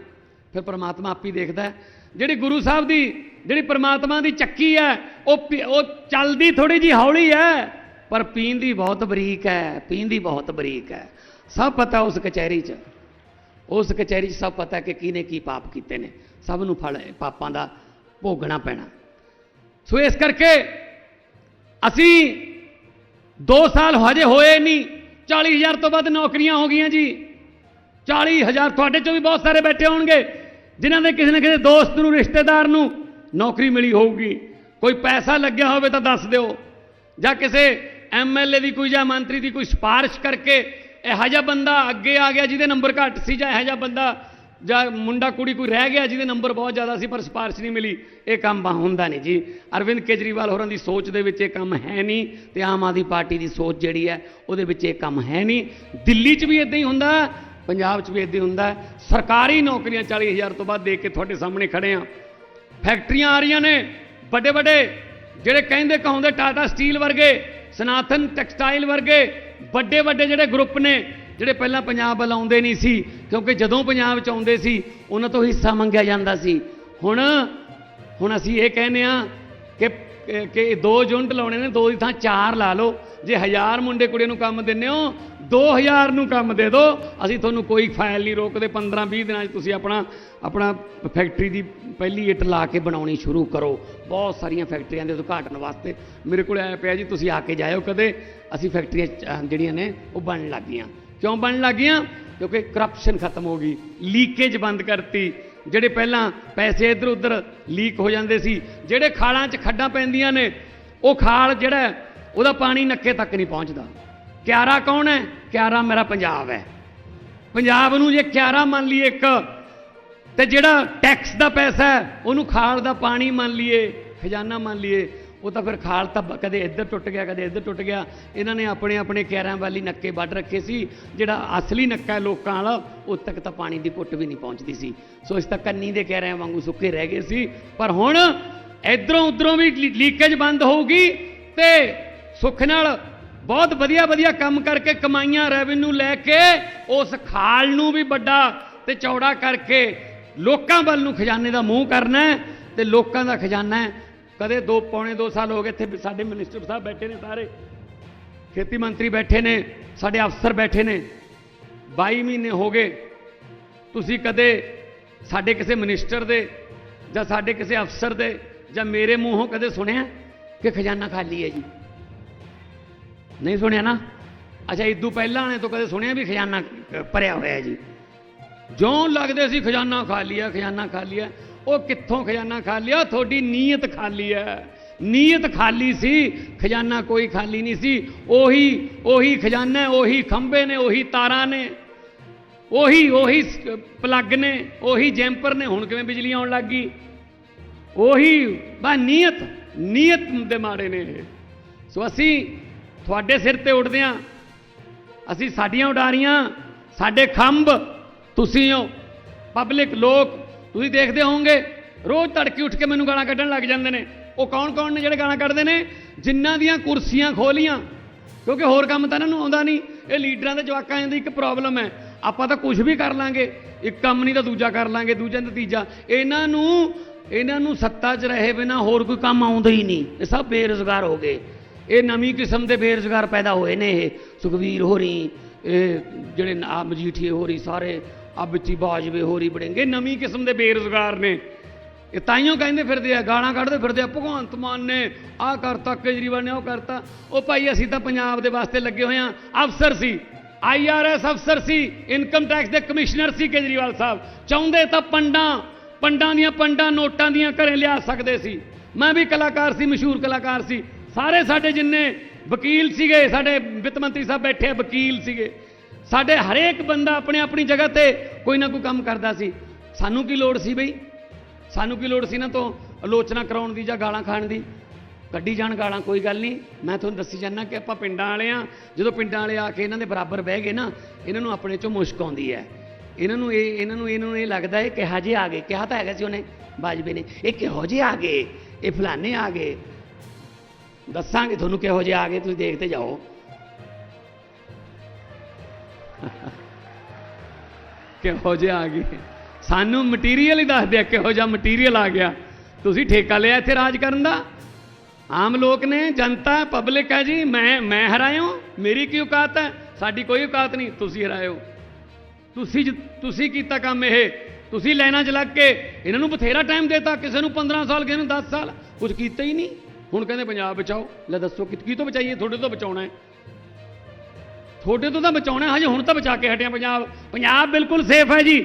ਫਿਰ ਪ੍ਰਮਾਤਮਾ ਆਪ ਹੀ ਦੇਖਦਾ ਜਿਹੜੀ ਗੁਰੂ ਸਾਹਿਬ ਦੀ, ਜਿਹੜੀ ਪ੍ਰਮਾਤਮਾ ਦੀ ਚੱਕੀ ਹੈ, ਉਹ ਪੀ- ਉਹ ਚੱਲਦੀ ਥੋੜੀ ਜੀ ਹੌਲੀ ਹੈ, ਪਰ ਪੀਂਦੀ ਬਹੁਤ ਬਰੀਕ ਹੈ ਪੀਣਦੀ ਬਹੁਤ ਬਰੀਕ ਹੈ। ਸਭ ਪਤਾ ਉਸ ਕਚਹਿਰੀ 'ਚ। ਉਸ ਕਚਹਿਰੀ 'ਚ ਸਭ ਪਤਾ ਕਿ ਕਿਹਨੇ ਕੀ ਪਾਪ ਕੀਤੇ ਨੇ। ਸਭ ਨੂੰ ਫਲ, ਪਾਪਾਂ ਦਾ ਭੋਗਣਾ ਪੈਣਾ। ਸੋ ਇਸ ਕਰਕੇ ਅਸੀਂ 2 ਸਾਲ ਹਜੇ ਹੋਏ ਨਹੀਂ। 40000 ਤੋਂ ਵੱਧ ਨੌਕਰੀਆਂ ਹੋ ਗਈਆਂ ਜੀ। 40000 ਤੁਹਾਡੇ ਚੋਂ ਵੀ ਬਹੁਤ ਸਾਰੇ ਬੈਠੇ ਹੋਣਗੇ, ਜਿਨ੍ਹਾਂ ਦੇ ਕਿਸੇ ਨਾ ਕਿਸੇ ਦੋਸਤ ਨੂੰ, ਰਿਸ਼ਤੇਦਾਰ ਨੂੰ ਨੌਕਰੀ ਮਿਲੀ ਹੋਊਗੀ। ਕੋਈ ਪੈਸਾ ਲੱਗਿਆ ਹੋਵੇ ਤਾਂ ਦੱਸ ਦਿਓ। ਜਾਂ ਕਿਸੇ ਐਮਐਲਏ ਦੀ ਕੋਈ ਜਾਂ ਮੰਤਰੀ ਦੀ ਕੋਈ ਸਿਫਾਰਿਸ਼ ਕਰਕੇ, ਇਹੋ ਜਿਹਾ ਬੰਦਾ ਅੱਗੇ ਆ ਗਿਆ ਜਿਹਦੇ ਨੰਬਰ ਘੱਟ ਸੀ ਜਾਂ ਇਹੋ ਜਿਹਾ ਬੰਦਾ ਜਾਂ ਮੁੰਡਾ ਕੁੜੀ ਕੋਈ ਰਹਿ ਗਿਆ ਜਿਹਦੇ ਨੰਬਰ ਬਹੁਤ ਜ਼ਿਆਦਾ ਸੀ, ਪਰ ਸਿਫਾਰਿਸ਼ ਨਹੀਂ ਮਿਲੀ, ਇਹ ਕੰਮ ਹੁੰਦਾ ਨਹੀਂ ਜੀ। ਅਰਵਿੰਦ ਕੇਜਰੀਵਾਲ ਹੋਰਾਂ ਦੀ ਸੋਚ ਦੇ ਵਿੱਚ ਇਹ ਕੰਮ ਹੈ ਨਹੀਂ ਤੇ ਆਮ ਆਦਮੀ ਪਾਰਟੀ ਦੀ ਸੋਚ ਜਿਹੜੀ ਹੈ, ਉਹਦੇ ਵਿੱਚ ਇਹ ਕੰਮ ਹੈ ਨਹੀਂ। ਦਿੱਲੀ 'ਚ ਵੀ ਇਦਾਂ ਹੀ ਹੁੰਦਾ, ਪੰਜਾਬ 'ਚ ਵੀ ਇਦਾਂ ਹੀ ਹੁੰਦਾ। ਸਰਕਾਰੀ ਨੌਕਰੀਆਂ 40000 ਤੋਂ ਬਾਅਦ ਦੇ ਕੇ ਤੁਹਾਡੇ ਸਾਹਮਣੇ ਖੜੇ ਆ ਫੈਕਟਰੀਆਂ ਆ ਰਹੀਆਂ ਨੇ ਵੱਡੇ ਵੱਡੇ ਜਿਹੜੇ ਕਹਿੰਦੇ ਕਹਾਉਂਦੇ ਟਾਟਾ ਸਟੀਲ ਵਰਗੇ, ਸਨਾਤਨ ਟੈਕਸਟਾਈਲ ਵਰਗੇ ਵੱਡੇ ਵੱਡੇ ਜਿਹੜੇ ਗਰੁੱਪ ਨੇ ਜਿਹੜੇ ਪਹਿਲਾਂ ਪੰਜਾਬ ਵੱਲ ਆਉਂਦੇ ਨਹੀਂ ਸੀ, ਕਿਉਂਕਿ ਜਦੋਂ ਪੰਜਾਬ ਚ ਆਉਂਦੇ ਸੀ, ਉਹਨਾਂ ਤੋਂ ਹਿੱਸਾ ਮੰਗਿਆ ਜਾਂਦਾ ਸੀ। ਹੁਣ ਹੁਣ ਅਸੀਂ ਇਹ ਕਹਿੰਦੇ ਆ ਕਿ ਕਿ ਦੋ ਯੂਨਿਟ ਲਾਉਣੇ ਨੇ, ਦੋ ਦੀ ਥਾਂ ਚਾਰ ਲਾ ਲਓ। ਜੇ ਹਜ਼ਾਰ ਮੁੰਡੇ ਕੁੜੀਆਂ ਨੂੰ ਕੰਮ ਦਿੰਦੇ ਹੋ 2000 ਨੂੰ ਕੰਮ ਦੇ ਦਿਓ। ਅਸੀਂ ਤੁਹਾਨੂੰ ਕੋਈ ਫਾਇਲ ਨਹੀਂ ਰੋਕਦੇ 15 20 ਦਿਨਾਂ 'ਚ ਤੁਸੀਂ ਆਪਣਾ ਆਪਣਾ ਫੈਕਟਰੀ ਦੀ ਪਹਿਲੀ ਇੱਟ ਲਾ ਕੇ ਬਣਾਉਣੀ ਸ਼ੁਰੂ ਕਰੋ। ਬਹੁਤ ਸਾਰੀਆਂ ਫੈਕਟਰੀਆਂ ਦੇ ਉਦਘਾਟਨ ਵਾਸਤੇ ਮੇਰੇ ਕੋਲ ਆਇਆ ਪਿਆ ਜੀ, ਤੁਸੀਂ ਆ ਕੇ ਜਾਇਓ ਕਦੇ। ਅਸੀਂ ਫੈਕਟਰੀਆਂ ਚ- ਜਿਹੜੀਆਂ ਨੇ, ਉਹ ਬਣਨ ਲੱਗ ਗਈਆਂ। ਕਿਉਂ ਬਣਨ ਲੱਗ ਗਈਆਂ? ਕਿਉਂਕਿ ਕਰਪਸ਼ਨ ਖਤਮ ਹੋ ਗਈ। ਲੀਕੇਜ ਬੰਦ ਕਰਤੀ। ਜਿਹੜੇ ਪਹਿਲਾਂ ਪੈਸੇ ਇੱਧਰ ਉੱਧਰ ਲੀਕ ਹੋ ਜਾਂਦੇ ਸੀ, ਜਿਹੜੇ ਖਾਲਾਂ 'ਚ ਖੱਡਾਂ ਪੈਂਦੀਆਂ ਨੇ, ਉਹ ਖਾਲ ਜਿਹੜਾ ਉਹਦਾ ਪਾਣੀ ਨੱਕੇ ਤੱਕ ਨਹੀਂ ਪਹੁੰਚਦਾ। ਕਿਆਰਾ ਕੌਣ ਹੈ? ਕਿਆਰਾ ਮੇਰਾ ਪੰਜਾਬ ਹੈ। ਪੰਜਾਬ ਨੂੰ ਜੇ ਕਿਆਰਾ ਮੰਨ ਲਈਏ ਇੱਕ, ਤੇ ਜਿਹੜਾ ਟੈਕਸ ਦਾ ਪੈਸਾ ਹੈ, ਉਹਨੂੰ ਖਾਲ ਦਾ ਪਾਣੀ ਮੰਨ ਲਈਏ, ਖਜ਼ਾਨਾ ਮੰਨ ਲਈਏ ਉਹ ਤਾਂ ਫਿਰ ਖਾਲ ਤਾਂ ਬ- ਕਦੇ ਇੱਧਰ ਟੁੱਟ ਗਿਆ, ਕਦੇ ਇੱਧਰ ਟੁੱਟ ਗਿਆ। ਇਹਨਾਂ ਨੇ ਆਪਣੇ ਆਪਣੇ ਕਿਆਰਾਂ ਵਾਲੀ ਨੱਕੇ ਵੱਢ ਰੱਖੇ ਸੀ। ਜਿਹੜਾ ਅਸਲੀ ਨੱਕਾ ਹੈ ਲੋਕਾਂ ਵਾਲਾ ਉਸ ਤੱਕ ਤਾਂ ਪਾਣੀ ਦੀ ਘੁੱਟ ਵੀ ਨਹੀਂ ਪਹੁੰਚਦੀ ਸੀ। ਸੋ ਇਸ ਤੱਕ ਕੰਨੀ ਦੇ ਕਿਆਰਿਆਂ ਵਾਂਗੂ ਸੁੱਕੇ ਰਹਿ ਗਏ ਸੀ। ਪਰ ਹੁਣ ਇਧਰੋਂ ਉਧਰੋਂ ਵੀ ਲੀਕੇਜ ਬੰਦ ਹੋਊਗੀ ਤੇ ਸੁੱਖ ਨਾਲ ਬਹੁਤ ਵਧੀਆ ਵਧੀਆ ਕੰਮ ਕਰਕੇ ਕਮਾਈਆਂ ਰੈਵਨਿਊ ਲੈ ਕੇ ਉਸ ਖਾਲ ਨੂੰ ਵੀ ਵੱਡਾ ਤੇ ਚੌੜਾ ਕਰਕੇ ਲੋਕਾਂ ਵੱਲ ਨੂੰ ਖਜ਼ਾਨੇ ਦਾ ਮੂੰਹ ਕਰਨਾ ਹੈ ਤੇ ਲੋਕਾਂ ਦਾ ਖਜ਼ਾਨਾ ਕਦੇ ਦੋ ਪੌਣੇ 2 ਸਾਲ ਹੋ ਗਏ ਇੱਥੇ ਸਾਡੇ ਮਿਨਿਸਟਰ ਸਾਹਿਬ ਬੈਠੇ ਨੇ ਸਾਰੇ। ਖੇਤੀ ਮੰਤਰੀ ਬੈਠੇ ਨੇ, ਸਾਡੇ ਅਫਸਰ ਬੈਠੇ ਨੇ। 22 ਮਹੀਨੇ ਹੋ ਗਏ, ਤੁਸੀਂ ਕਦੇ ਸਾਡੇ ਕਿਸੇ ਮਿਨਿਸਟਰ ਦੇ ਜਾਂ ਸਾਡੇ ਕਿਸੇ ਅਫਸਰ ਦੇ ਜਾਂ ਮੇਰੇ ਮੂੰਹੋਂ ਕਦੇ ਸੁਣਿਆ ਕਿ ਖਜ਼ਾਨਾ ਖਾਲੀ ਹੈ ਜੀ? ਨਹੀਂ ਸੁਣਿਆ ਨਾ? ਅੱਛਾ ਇਦੋਂ ਪਹਿਲਾਂ ਨੇ ਤਾਂ ਕਦੇ ਸੁਣਿਆ ਵੀ ਖਜ਼ਾਨਾ ਭਰਿਆ ਹੋਇਆ ਜੀ? ਜਿਉਂ ਲੱਗਦੇ ਸੀ ਖਜ਼ਾਨਾ ਖਾਲੀ ਹੈ, ਖਜ਼ਾਨਾ ਖਾਲੀ ਹੈ। ਉਹ ਕਿੱਥੋਂ ਖਜ਼ਾਨਾ ਖਾਲੀ ਆ? ਤੁਹਾਡੀ ਨੀਅਤ ਖਾਲੀ ਹੈ ਨੀਅਤ ਖਾਲੀ ਸੀ, ਖਜ਼ਾਨਾ ਕੋਈ ਖਾਲੀ ਨਹੀਂ ਸੀ। ਉਹੀ ਉਹੀ ਖਜ਼ਾਨਾ, ਉਹੀ ਖੰਭੇ ਨੇ, ਉਹੀ ਤਾਰਾਂ ਨੇ। ਉਹੀ ਉਹੀ ਪਲੱਗ ਨੇ, ਉਹੀ ਜੈਂਪਰ ਨੇ। ਹੁਣ ਕਿਵੇਂ ਬਿਜਲੀ ਆਉਣ ਲੱਗ ਗਈ? ਉਹੀ ਬਾ ਨੀਅਤ ਨੀਅਤ ਦੇ ਮਾੜੇ ਨੇ ਸੋ ਅਸੀਂ ਤੁਹਾਡੇ ਸਿਰ ਤੇ ਉੱਡਦੇ ਹਾਂ ਅਸੀਂ ਸਾਡੀਆਂ ਉਡਾਰੀਆਂ, ਸਾਡੇ ਖੰਭ ਤੁਸੀਂ ਹੋ। ਪਬਲਿਕ ਲੋਕ ਤੁਸੀਂ ਦੇਖਦੇ ਹੋਵੋਗੇ, ਰੋਜ਼ ਤੜਕੇ ਉੱਠ ਕੇ ਮੈਨੂੰ ਗਾਲਾਂ ਕੱਢਣ ਲੱਗ ਜਾਂਦੇ ਨੇ। ਉਹ ਕੌਣ ਕੌਣ ਨੇ ਜਿਹੜੇ ਗਾਲਾਂ ਕੱਢਦੇ ਨੇ? ਜਿਨ੍ਹਾਂ ਦੀਆਂ ਕੁਰਸੀਆਂ ਖੋਲੀਆਂ। ਕਿਉਂਕਿ ਹੋਰ ਕੰਮ ਤਾਂ ਇਹਨਾਂ ਨੂੰ ਆਉਂਦਾ ਨਹੀਂ। ਇਹ ਲੀਡਰਾਂ ਦੇ ਜਵਾਕਾਂ ਦੀ ਇੱਕ ਪ੍ਰੋਬਲਮ ਹੈ। ਆਪਾਂ ਤਾਂ ਕੁਝ ਵੀ ਕਰ ਲਾਂਗੇ। ਇੱਕ ਕੰਮ ਨਹੀਂ ਤਾਂ ਦੂਜਾ ਕਰ ਲਾਂਗੇ, ਦੂਜਾ ਨਤੀਜਾ ਇਹਨਾਂ ਨੂੰ ਇਹਨਾਂ ਨੂੰ ਸੱਤਾ 'ਚ ਰਹੇ ਬਿਨਾ ਹੋਰ ਕੋਈ ਕੰਮ ਆਉਂਦਾ ਹੀ ਨਹੀਂ। ਇਹ ਸਭ ਬੇਰੁਜ਼ਗਾਰ ਹੋ ਗਏ। ਇਹ ਨਵੀਂ ਕਿਸਮ ਦੇ ਬੇਰੁਜ਼ਗਾਰ ਪੈਦਾ ਹੋਏ ਨੇ ਇਹ। ਸੁਖਵੀਰ ਹੋਰੀ, ਇਹ ਜਿਹੜੇ ਆ ਮਜੀਠੀਏ ਹੋਰੀ ਸਾਰੇ ਆ ਵਿੱਚੀ ਬਾਜਵੇ ਹੋਰੀ ਬੜੇਂਗੇ। ਨਵੀਂ ਕਿਸਮ ਦੇ ਬੇਰੁਜ਼ਗਾਰ ਨੇ। ਇਹ ਤਾਈਓ ਕਹਿੰਦੇ ਫਿਰਦੇ ਆ ਗਾਲਾਂ ਕੱਢਦੇ ਫਿਰਦੇ ਆ, ਭਗਵੰਤ ਮਾਨ ਨੇ ਆਹ ਕਰਤਾ, ਕੇਜਰੀਵਾਲ ਨੇ ਉਹ ਕਰਤਾ। ਉਹ ਭਾਈ ਅਸੀਂ ਤਾਂ ਪੰਜਾਬ ਦੇ ਵਾਸਤੇ ਲੱਗੇ ਹੋਏ ਆ। ਅਫਸਰ ਸੀ ਆਈਆਰਐਸ ਅਫਸਰ ਸੀ, ਇਨਕਮ ਟੈਕਸ ਦੇ ਕਮਿਸ਼ਨਰ ਸੀ ਕੇਜਰੀਵਾਲ ਸਾਹਿਬ। ਚਾਹੁੰਦੇ ਤਾਂ ਪੰਡਾਂ ਪੰਡਾਂ ਦੀਆਂ ਪੰਡਾਂ ਨੋਟਾਂ ਦੀਆਂ ਘਰੇ ਲਿਆ ਸਕਦੇ ਸੀ। ਮੈਂ ਵੀ ਕਲਾਕਾਰ ਸੀ, ਮਸ਼ਹੂਰ ਕਲਾਕਾਰ ਸੀ। ਸਾਰੇ ਸਾਡੇ ਜਿੰਨੇ ਵਕੀਲ ਸੀਗੇ, ਸਾਡੇ ਵਿੱਤ ਮੰਤਰੀ ਸਾਹਿਬ ਬੈਠੇ ਵਕੀਲ ਸੀਗੇ। ਸਾਡੇ ਹਰੇਕ ਬੰਦਾ ਆਪਣੇ ਆਪਣੀ ਜਗ੍ਹਾ ਤੇ ਕੋਈ ਨਾ ਕੋਈ ਕੰਮ ਕਰਦਾ ਸੀ। ਸਾਨੂੰ ਕੀ ਲੋੜ ਸੀ ਬਈ? ਸਾਨੂੰ ਕੀ ਲੋੜ ਸੀ ਨਾ ਤੋਂ ਆਲੋਚਨਾ ਕਰਾਉਣ ਦੀ ਜਾਂ ਗਾਲਾਂ ਖਾਣ ਦੀ? ਕੱਢੀ ਜਾਣ ਗਾਲਾਂ, ਕੋਈ ਗੱਲ ਨਹੀਂ। ਮੈਂ ਤੁਹਾਨੂੰ ਦੱਸੀ ਜਾਂਦਾ ਕਿ ਆਪਾਂ ਪਿੰਡਾਂ ਵਾਲੇ ਆ ਜਦੋਂ ਪਿੰਡਾਂ ਵਾਲੇ ਆ ਕੇ ਇਹਨਾਂ ਦੇ ਬਰਾਬਰ ਬਹਿ ਗਏ ਨਾ, ਇਹਨਾਂ ਨੂੰ ਆਪਣੇ ਚੋਂ ਮੁਸ਼ਕ ਆਉਂਦੀ ਹੈ। ਇਹਨਾਂ ਨੂੰ ਇਹ, ਇਹਨਾਂ ਨੂੰ ਇਹਨਾਂ ਨੂੰ ਇਹ ਲੱਗਦਾ ਹੈ ਕਿ ਹਜੇ ਆ ਗਏ। ਕਿਹਾ ਤਾਂ ਹੈਗਾ ਸੀ ਉਹਨੇ, ਬਾਜਵੇ ਨੇ। ਇਹ ਕਿਹੋ ਜਿਹੇ ਆ ਗਏ? ਇਹ ਫਲਾਣੇ ਆ ਗਏ। ਦੱਸਾਂਗੇ ਤੁਹਾਨੂੰ ਕਿਹੋ ਜਿਹੇ ਆ ਗਏ, ਤੁਸੀਂ ਦੇਖਦੇ ਜਾਓ। ਕਿਹੋ ਜਿਹੇ ਆ ਗਏ? ਸਾਨੂੰ ਮਟੀਰੀਅਲ ਹੀ ਦੱਸਦੇ ਦਿਆ, ਕਿਹੋ ਜਿਹਾ ਮਟੀਰੀਅਲ ਆ ਗਿਆ। ਤੁਸੀਂ ਠੇਕਾ ਲਿਆ ਇੱਥੇ ਰਾਜ ਕਰਨ ਦਾ? ਆਮ ਲੋਕ ਨੇ, ਜਨਤਾ ਪਬਲਿਕ ਹੈ ਜੀ, ਮੈਂ ਮੈਂ ਹਰਾਇਓ ਮੇਰੀ ਕੀ ਔਕਾਤ ਹੈ? ਸਾਡੀ ਕੋਈ ਔਕਾਤ ਨਹੀਂ, ਤੁਸੀਂ ਹਰਾਇਓ। ਤੁਸੀਂ ਜ- ਤੁਸੀਂ ਕੀਤਾ ਕੰਮ ਇਹ, ਤੁਸੀਂ ਲਾਈਨਾਂ 'ਚ ਲੱਗ ਕੇ, ਇਹਨਾਂ ਨੂੰ ਬਥੇਰਾ ਟਾਈਮ ਦੇਤਾ, ਕਿਸੇ ਨੂੰ 15 ਸਾਲ, ਕਿਸੇ ਨੂੰ 10 ਸਾਲ ਕੁਝ ਕੀਤਾ ਹੀ ਨਹੀਂ। ਹੁਣ ਕਹਿੰਦੇ ਪੰਜਾਬ ਬਚਾਓ, ਲੈ ਦੱਸੋ, ਕਿ, ਕੀ ਤੋਂ ਬਚਾਈਏ? ਤੁਹਾਡੇ ਤੋਂ ਬਚਾਉਣਾ ਹੈ। ਤੁਹਾਡੇ ਤੋਂ ਤਾਂ ਬਚਾਉਣਾ ਹਜੇ ਹੁਣ ਤਾਂ ਬਚਾ ਕੇ ਹਟਿਆ ਪੰਜਾਬ। ਪੰਜਾਬ ਬਿਲਕੁਲ ਸੇਫ ਹੈ ਜੀ।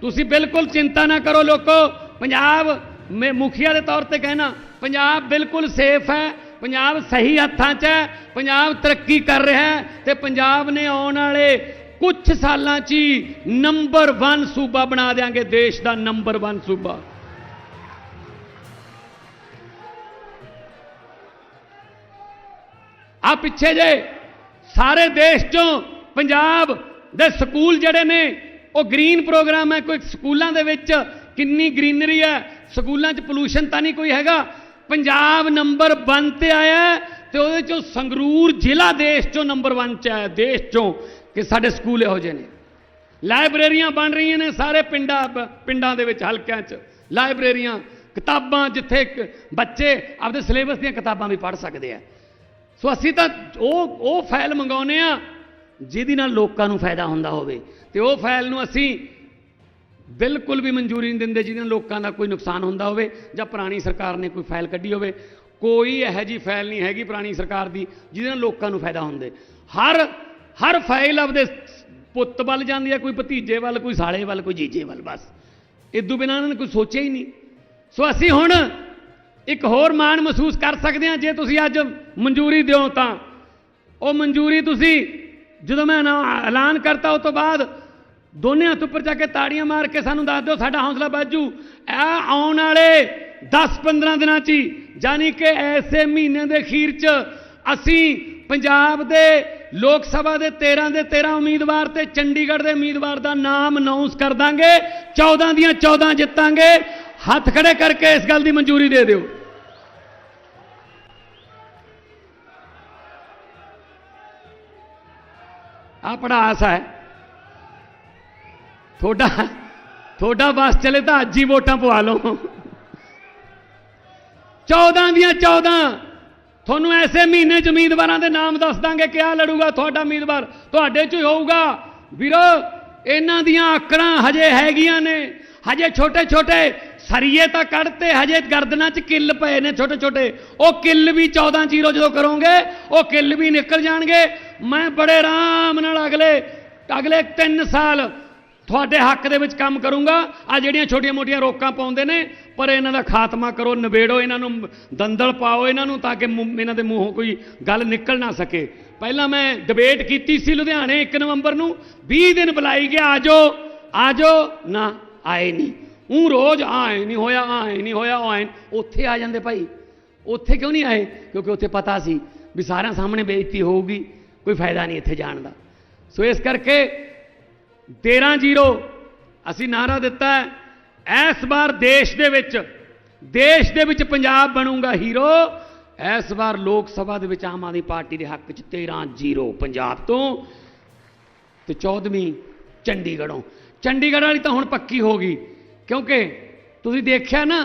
ਤੁਸੀਂ ਬਿਲਕੁਲ ਚਿੰਤਾ ਨਾ ਕਰੋ ਲੋਕੋ। ਪੰਜਾਬ ਮੈਂ ਮੁਖੀਆ ਦੇ ਤੌਰ ਤੇ ਕਹਿਣਾ, ਪੰਜਾਬ ਬਿਲਕੁਲ ਸੇਫ ਹੈ, ਪੰਜਾਬ ਸਹੀ ਹੱਥਾਂ 'ਚ ਹੈ, ਪੰਜਾਬ ਤਰੱਕੀ ਕਰ ਰਿਹਾ ਹੈ ਤੇ ਪੰਜਾਬ ਨੇ ਆਉਣ ਵਾਲੇ ਕੁਝ ਸਾਲਾਂ 'ਚ ਹੀ ਨੰਬਰ 1 ਸੂਬਾ ਬਣਾ ਦੇਾਂਗੇ ਦੇਸ਼ ਦਾ ਨੰਬਰ 1 ਸੂਬਾ। ਆ ਪਿੱਛੇ ਜੇ ਸਾਰੇ ਦੇਸ਼ ਚੋਂ ਪੰਜਾਬ ਦੇ ਸਕੂਲ ਜਿਹੜੇ ਨੇ, ਉਹ ਗ੍ਰੀਨ ਪ੍ਰੋਗਰਾਮ ਹੈ। ਕੋਈ ਸਕੂਲਾਂ ਦੇ ਵਿੱਚ ਕਿੰਨੀ ਗ੍ਰੀਨਰੀ ਹੈ? ਸਕੂਲਾਂ 'ਚ ਪੋਲੂਸ਼ਨ ਤਾਂ ਨਹੀਂ ਕੋਈ ਹੈਗਾ। ਪੰਜਾਬ ਨੰਬਰ 1 ਤੇ ਆਇਆ ਹੈ ਤੇ ਉਹਦੇ ਚੋਂ ਸੰਗਰੂਰ ਜ਼ਿਲ੍ਹਾ ਦੇਸ਼ ਚੋਂ ਨੰਬਰ 1 ਚ ਆਇਆ। ਦੇਸ਼ ਚੋਂ ਕਿ ਸਾਡੇ ਸਕੂਲ ਇਹੋ ਜਿਹੇ ਨੇ। ਲਾਇਬ੍ਰੇਰੀਆਂ ਬਣ ਰਹੀਆਂ ਨੇ ਸਾਰੇ ਪਿੰਡਾਂ ਪਿੰਡਾਂ ਦੇ ਵਿੱਚ, ਹਲਕਿਆਂ 'ਚ। ਲਾਇਬ੍ਰੇਰੀਆਂ, ਕਿਤਾਬਾਂ ਜਿੱਥੇ ਬੱਚੇ ਆਪਦੇ ਸਿਲੇਬਸ ਦੀਆਂ ਕਿਤਾਬਾਂ ਵੀ ਪੜ੍ਹ ਸਕਦੇ ਆ। ਸੋ ਅਸੀਂ ਤਾਂ ਉਹ ਉਹ ਫਾਈਲ ਮੰਗਾਉਨੇ ਆ ਜਿਹਦੇ ਨਾਲ ਲੋਕਾਂ ਨੂੰ ਫਾਇਦਾ ਹੁੰਦਾ ਹੋਵੇ। ਤੇ ਉਹ ਫਾਈਲ ਨੂੰ ਅਸੀਂ ਬਿਲਕੁਲ ਵੀ ਮਨਜ਼ੂਰੀ ਨਹੀਂ ਦਿੰਦੇ, ਜਿਹਦੇ ਨਾਲ ਲੋਕਾਂ ਦਾ ਕੋਈ ਨੁਕਸਾਨ ਹੁੰਦਾ ਹੋਵੇ ਜਾਂ ਪੁਰਾਣੀ ਸਰਕਾਰ ਨੇ ਕੋਈ ਫਾਈਲ ਕੱਢੀ ਹੋਵੇ। ਕੋਈ ਇਹੋ ਜੀ ਫਾਈਲ ਨਹੀਂ ਹੈਗੀ ਪੁਰਾਣੀ ਸਰਕਾਰ ਦੀ, ਜਿਹਦੇ ਨਾਲ ਲੋਕਾਂ ਨੂੰ ਫਾਇਦਾ ਹੁੰਦੇ। ਹਰ ਹਰ ਫਾਈਲ ਆਪਦੇ ਪੁੱਤ ਵੱਲ ਜਾਂਦੀ ਹੈ, ਕੋਈ ਭਤੀਜੇ ਵੱਲ, ਕੋਈ ਸਾਲੇ ਵੱਲ, ਕੋਈ ਜੀਜੇ ਵੱਲ, ਬਸ। ਇਦੋਂ ਬਿਨਾਂ ਇਹਨਾਂ ਨੇ ਕੋਈ ਸੋਚਿਆ ਹੀ ਨਹੀਂ। ਸੋ ਅਸੀਂ ਹੁਣ ਇੱਕ ਹੋਰ ਮਾਣ ਮਹਿਸੂਸ ਕਰ ਸਕਦੇ ਹਾਂ, ਜੇ ਤੁਸੀਂ ਅੱਜ ਮਨਜ਼ੂਰੀ ਦਿਓ ਤਾਂ। ਉਹ ਮਨਜ਼ੂਰੀ ਤੁਸੀਂ ਜਦੋਂ ਮੈਂ ਐਨਾ- ਐਲਾਨ ਕਰਤਾ ਉਸ ਤੋਂ ਬਾਅਦ ਦੋਨੇ ਹੱਥ ਉੱਪਰ ਜਾ ਕੇ ਤਾੜੀਆਂ ਮਾਰ ਕੇ ਸਾਨੂੰ ਦੱਸ ਦਿਓ, ਸਾਡਾ ਹੌਸਲਾ ਬਾਜੂ ਇਹ ਆਉਣ ਵਾਲੇ 10-15 ਦਿਨਾਂ 'ਚ ਹੀ, ਯਾਨੀ ਕਿ ਐਸੇ ਮਹੀਨੇ ਦੇ ਅਖੀਰ 'ਚ ਅਸੀਂ ਪੰਜਾਬ ਦੇ ਲੋਕ ਸਭਾ ਦੇ 13 ਦੇ 13 ਉਮੀਦਵਾਰ ਤੇ ਚੰਡੀਗੜ੍ਹ ਦੇ ਉਮੀਦਵਾਰ ਦਾ ਨਾਮ ਅਨਾਉਂਸ ਕਰ ਦਾਂਗੇ 14 ਦੀਆਂ 14 ਜਿੱਤਾਂਗੇ। ਹੱਥ ਖੜੇ ਕਰਕੇ ਇਸ ਗੱਲ ਦੀ ਮਨਜ਼ੂਰੀ ਦੇ ਦਿਓ। ਆ ਪੜਾਸ ਹੈ। ਤੁਹਾਡਾ ਤੁਹਾਡਾ ਬਸ ਚਲੇ ਤਾਂ ਅੱਜ ਹੀ ਵੋਟਾਂ ਪਵਾ ਲਓ। 14 ਦੀਆਂ 14 ਤੁਹਾਨੂੰ ਐਸੇ ਮਹੀਨੇ ਚ ਉਮੀਦਵਾਰਾਂ ਦੇ ਨਾਮ ਦੱਸ ਦਾਂਗੇ ਕਿਆ ਲੜੂਗਾ ਤੁਹਾਡਾ ਉਮੀਦਵਾਰ। ਤੁਹਾਡੇ ਚ ਹੀ ਹੋਊਗਾ। ਵੀਰੋ, ਇਹਨਾਂ ਦੀਆਂ ਆਕੜਾਂ ਹਜੇ ਹੈਗੀਆਂ ਨੇ। ਹਜੇ ਛੋਟੇ ਛੋਟੇ ਸਰੀਏ ਤਾਂ ਕੱਢਤੇ, ਹਜੇ ਗਰਦਨਾਂ 'ਚ ਕਿੱਲ ਪਏ ਨੇ ਛੋਟੇ ਛੋਟੇ। ਉਹ ਕਿੱਲ ਵੀ 14 ਜ਼ੀਰੋ ਜਦੋਂ ਕਰੋਗੇ, ਉਹ ਕਿੱਲ ਵੀ ਨਿਕਲ ਜਾਣਗੇ। ਮੈਂ ਬੜੇ ਆਰਾਮ ਨਾਲ ਅਗਲੇ ਅਗਲੇ 3 ਸਾਲ ਤੁਹਾਡੇ ਹੱਕ ਦੇ ਵਿੱਚ ਕੰਮ ਕਰੂੰਗਾ। ਆ ਜਿਹੜੀਆਂ ਛੋਟੀਆਂ-ਮੋਟੀਆਂ ਰੋਕਾਂ ਪਾਉਂਦੇ ਨੇ, ਪਰ ਇਹਨਾਂ ਦਾ ਖਾਤਮਾ ਕਰੋ, ਨਿਬੇੜੋ ਇਹਨਾਂ ਨੂੰ, ਦੰਦਲ ਪਾਓ ਇਹਨਾਂ ਨੂੰ ਤਾਂ ਕਿ ਮੂੰਹ- ਇਹਨਾਂ ਦੇ ਮੂੰਹੋਂ ਕੋਈ ਗੱਲ ਨਿਕਲ ਨਾ ਸਕੇ। ਪਹਿਲਾਂ ਮੈਂ ਡਿਬੇਟ ਕੀਤੀ ਸੀ ਲੁਧਿਆਣੇ 1 ਨਵੰਬਰ ਨੂੰ 20 ਦਿਨ ਬੁਲਾਈ ਗਿਆ, ਆਜੋ ਆਜੋ, ਨਾ ਆਏ ਨਹੀਂ। ਉਹ ਰੋਜ਼ ਆਏ ਨਹੀਂ ਹੋਇਆ ਆਏ ਨਹੀਂ ਹੋਇਆ ਆਏ ਉੱਥੇ ਆ ਜਾਂਦੇ ਭਾਈ। ਉੱਥੇ ਕਿਉਂ ਨਹੀਂ ਆਏ? ਕਿਉਂਕਿ ਉੱਥੇ ਪਤਾ ਸੀ ਵੀ ਸਾਰਿਆਂ ਸਾਹਮਣੇ ਬੇਇੱਜ਼ਤੀ ਹੋਊਗੀ। ਕੋਈ ਫਾਇਦਾ ਨਹੀਂ ਇੱਥੇ ਜਾਣ ਦਾ। ਸੋ ਇਸ ਕਰਕੇ 13-0 ਅਸੀਂ ਨਾਰਾ ਦਿੱਤਾ ਹੈ, ਇਸ ਵਾਰ ਦੇਸ਼ ਦੇ ਵਿੱਚ, ਦੇਸ਼ ਦੇ ਵਿੱਚ ਪੰਜਾਬ ਬਣੂਗਾ ਹੀਰੋ, ਇਸ ਵਾਰ ਲੋਕ ਸਭਾ ਦੇ ਵਿੱਚ ਆਮ ਆਦਮੀ ਪਾਰਟੀ ਦੇ ਹੱਕ 'ਚ 13-0 ਪੰਜਾਬ ਤੋਂ ਤੇ 14ਵੀਂ ਚੰਡੀਗੜ੍ਹੋਂ। ਚੰਡੀਗੜ੍ਹ ਵਾਲੀ ਤਾਂ ਹੁਣ ਪੱਕੀ ਹੋ ਗਈ, ਕਿਉਂਕਿ ਤੁਸੀਂ ਦੇਖਿਆ ਨਾ,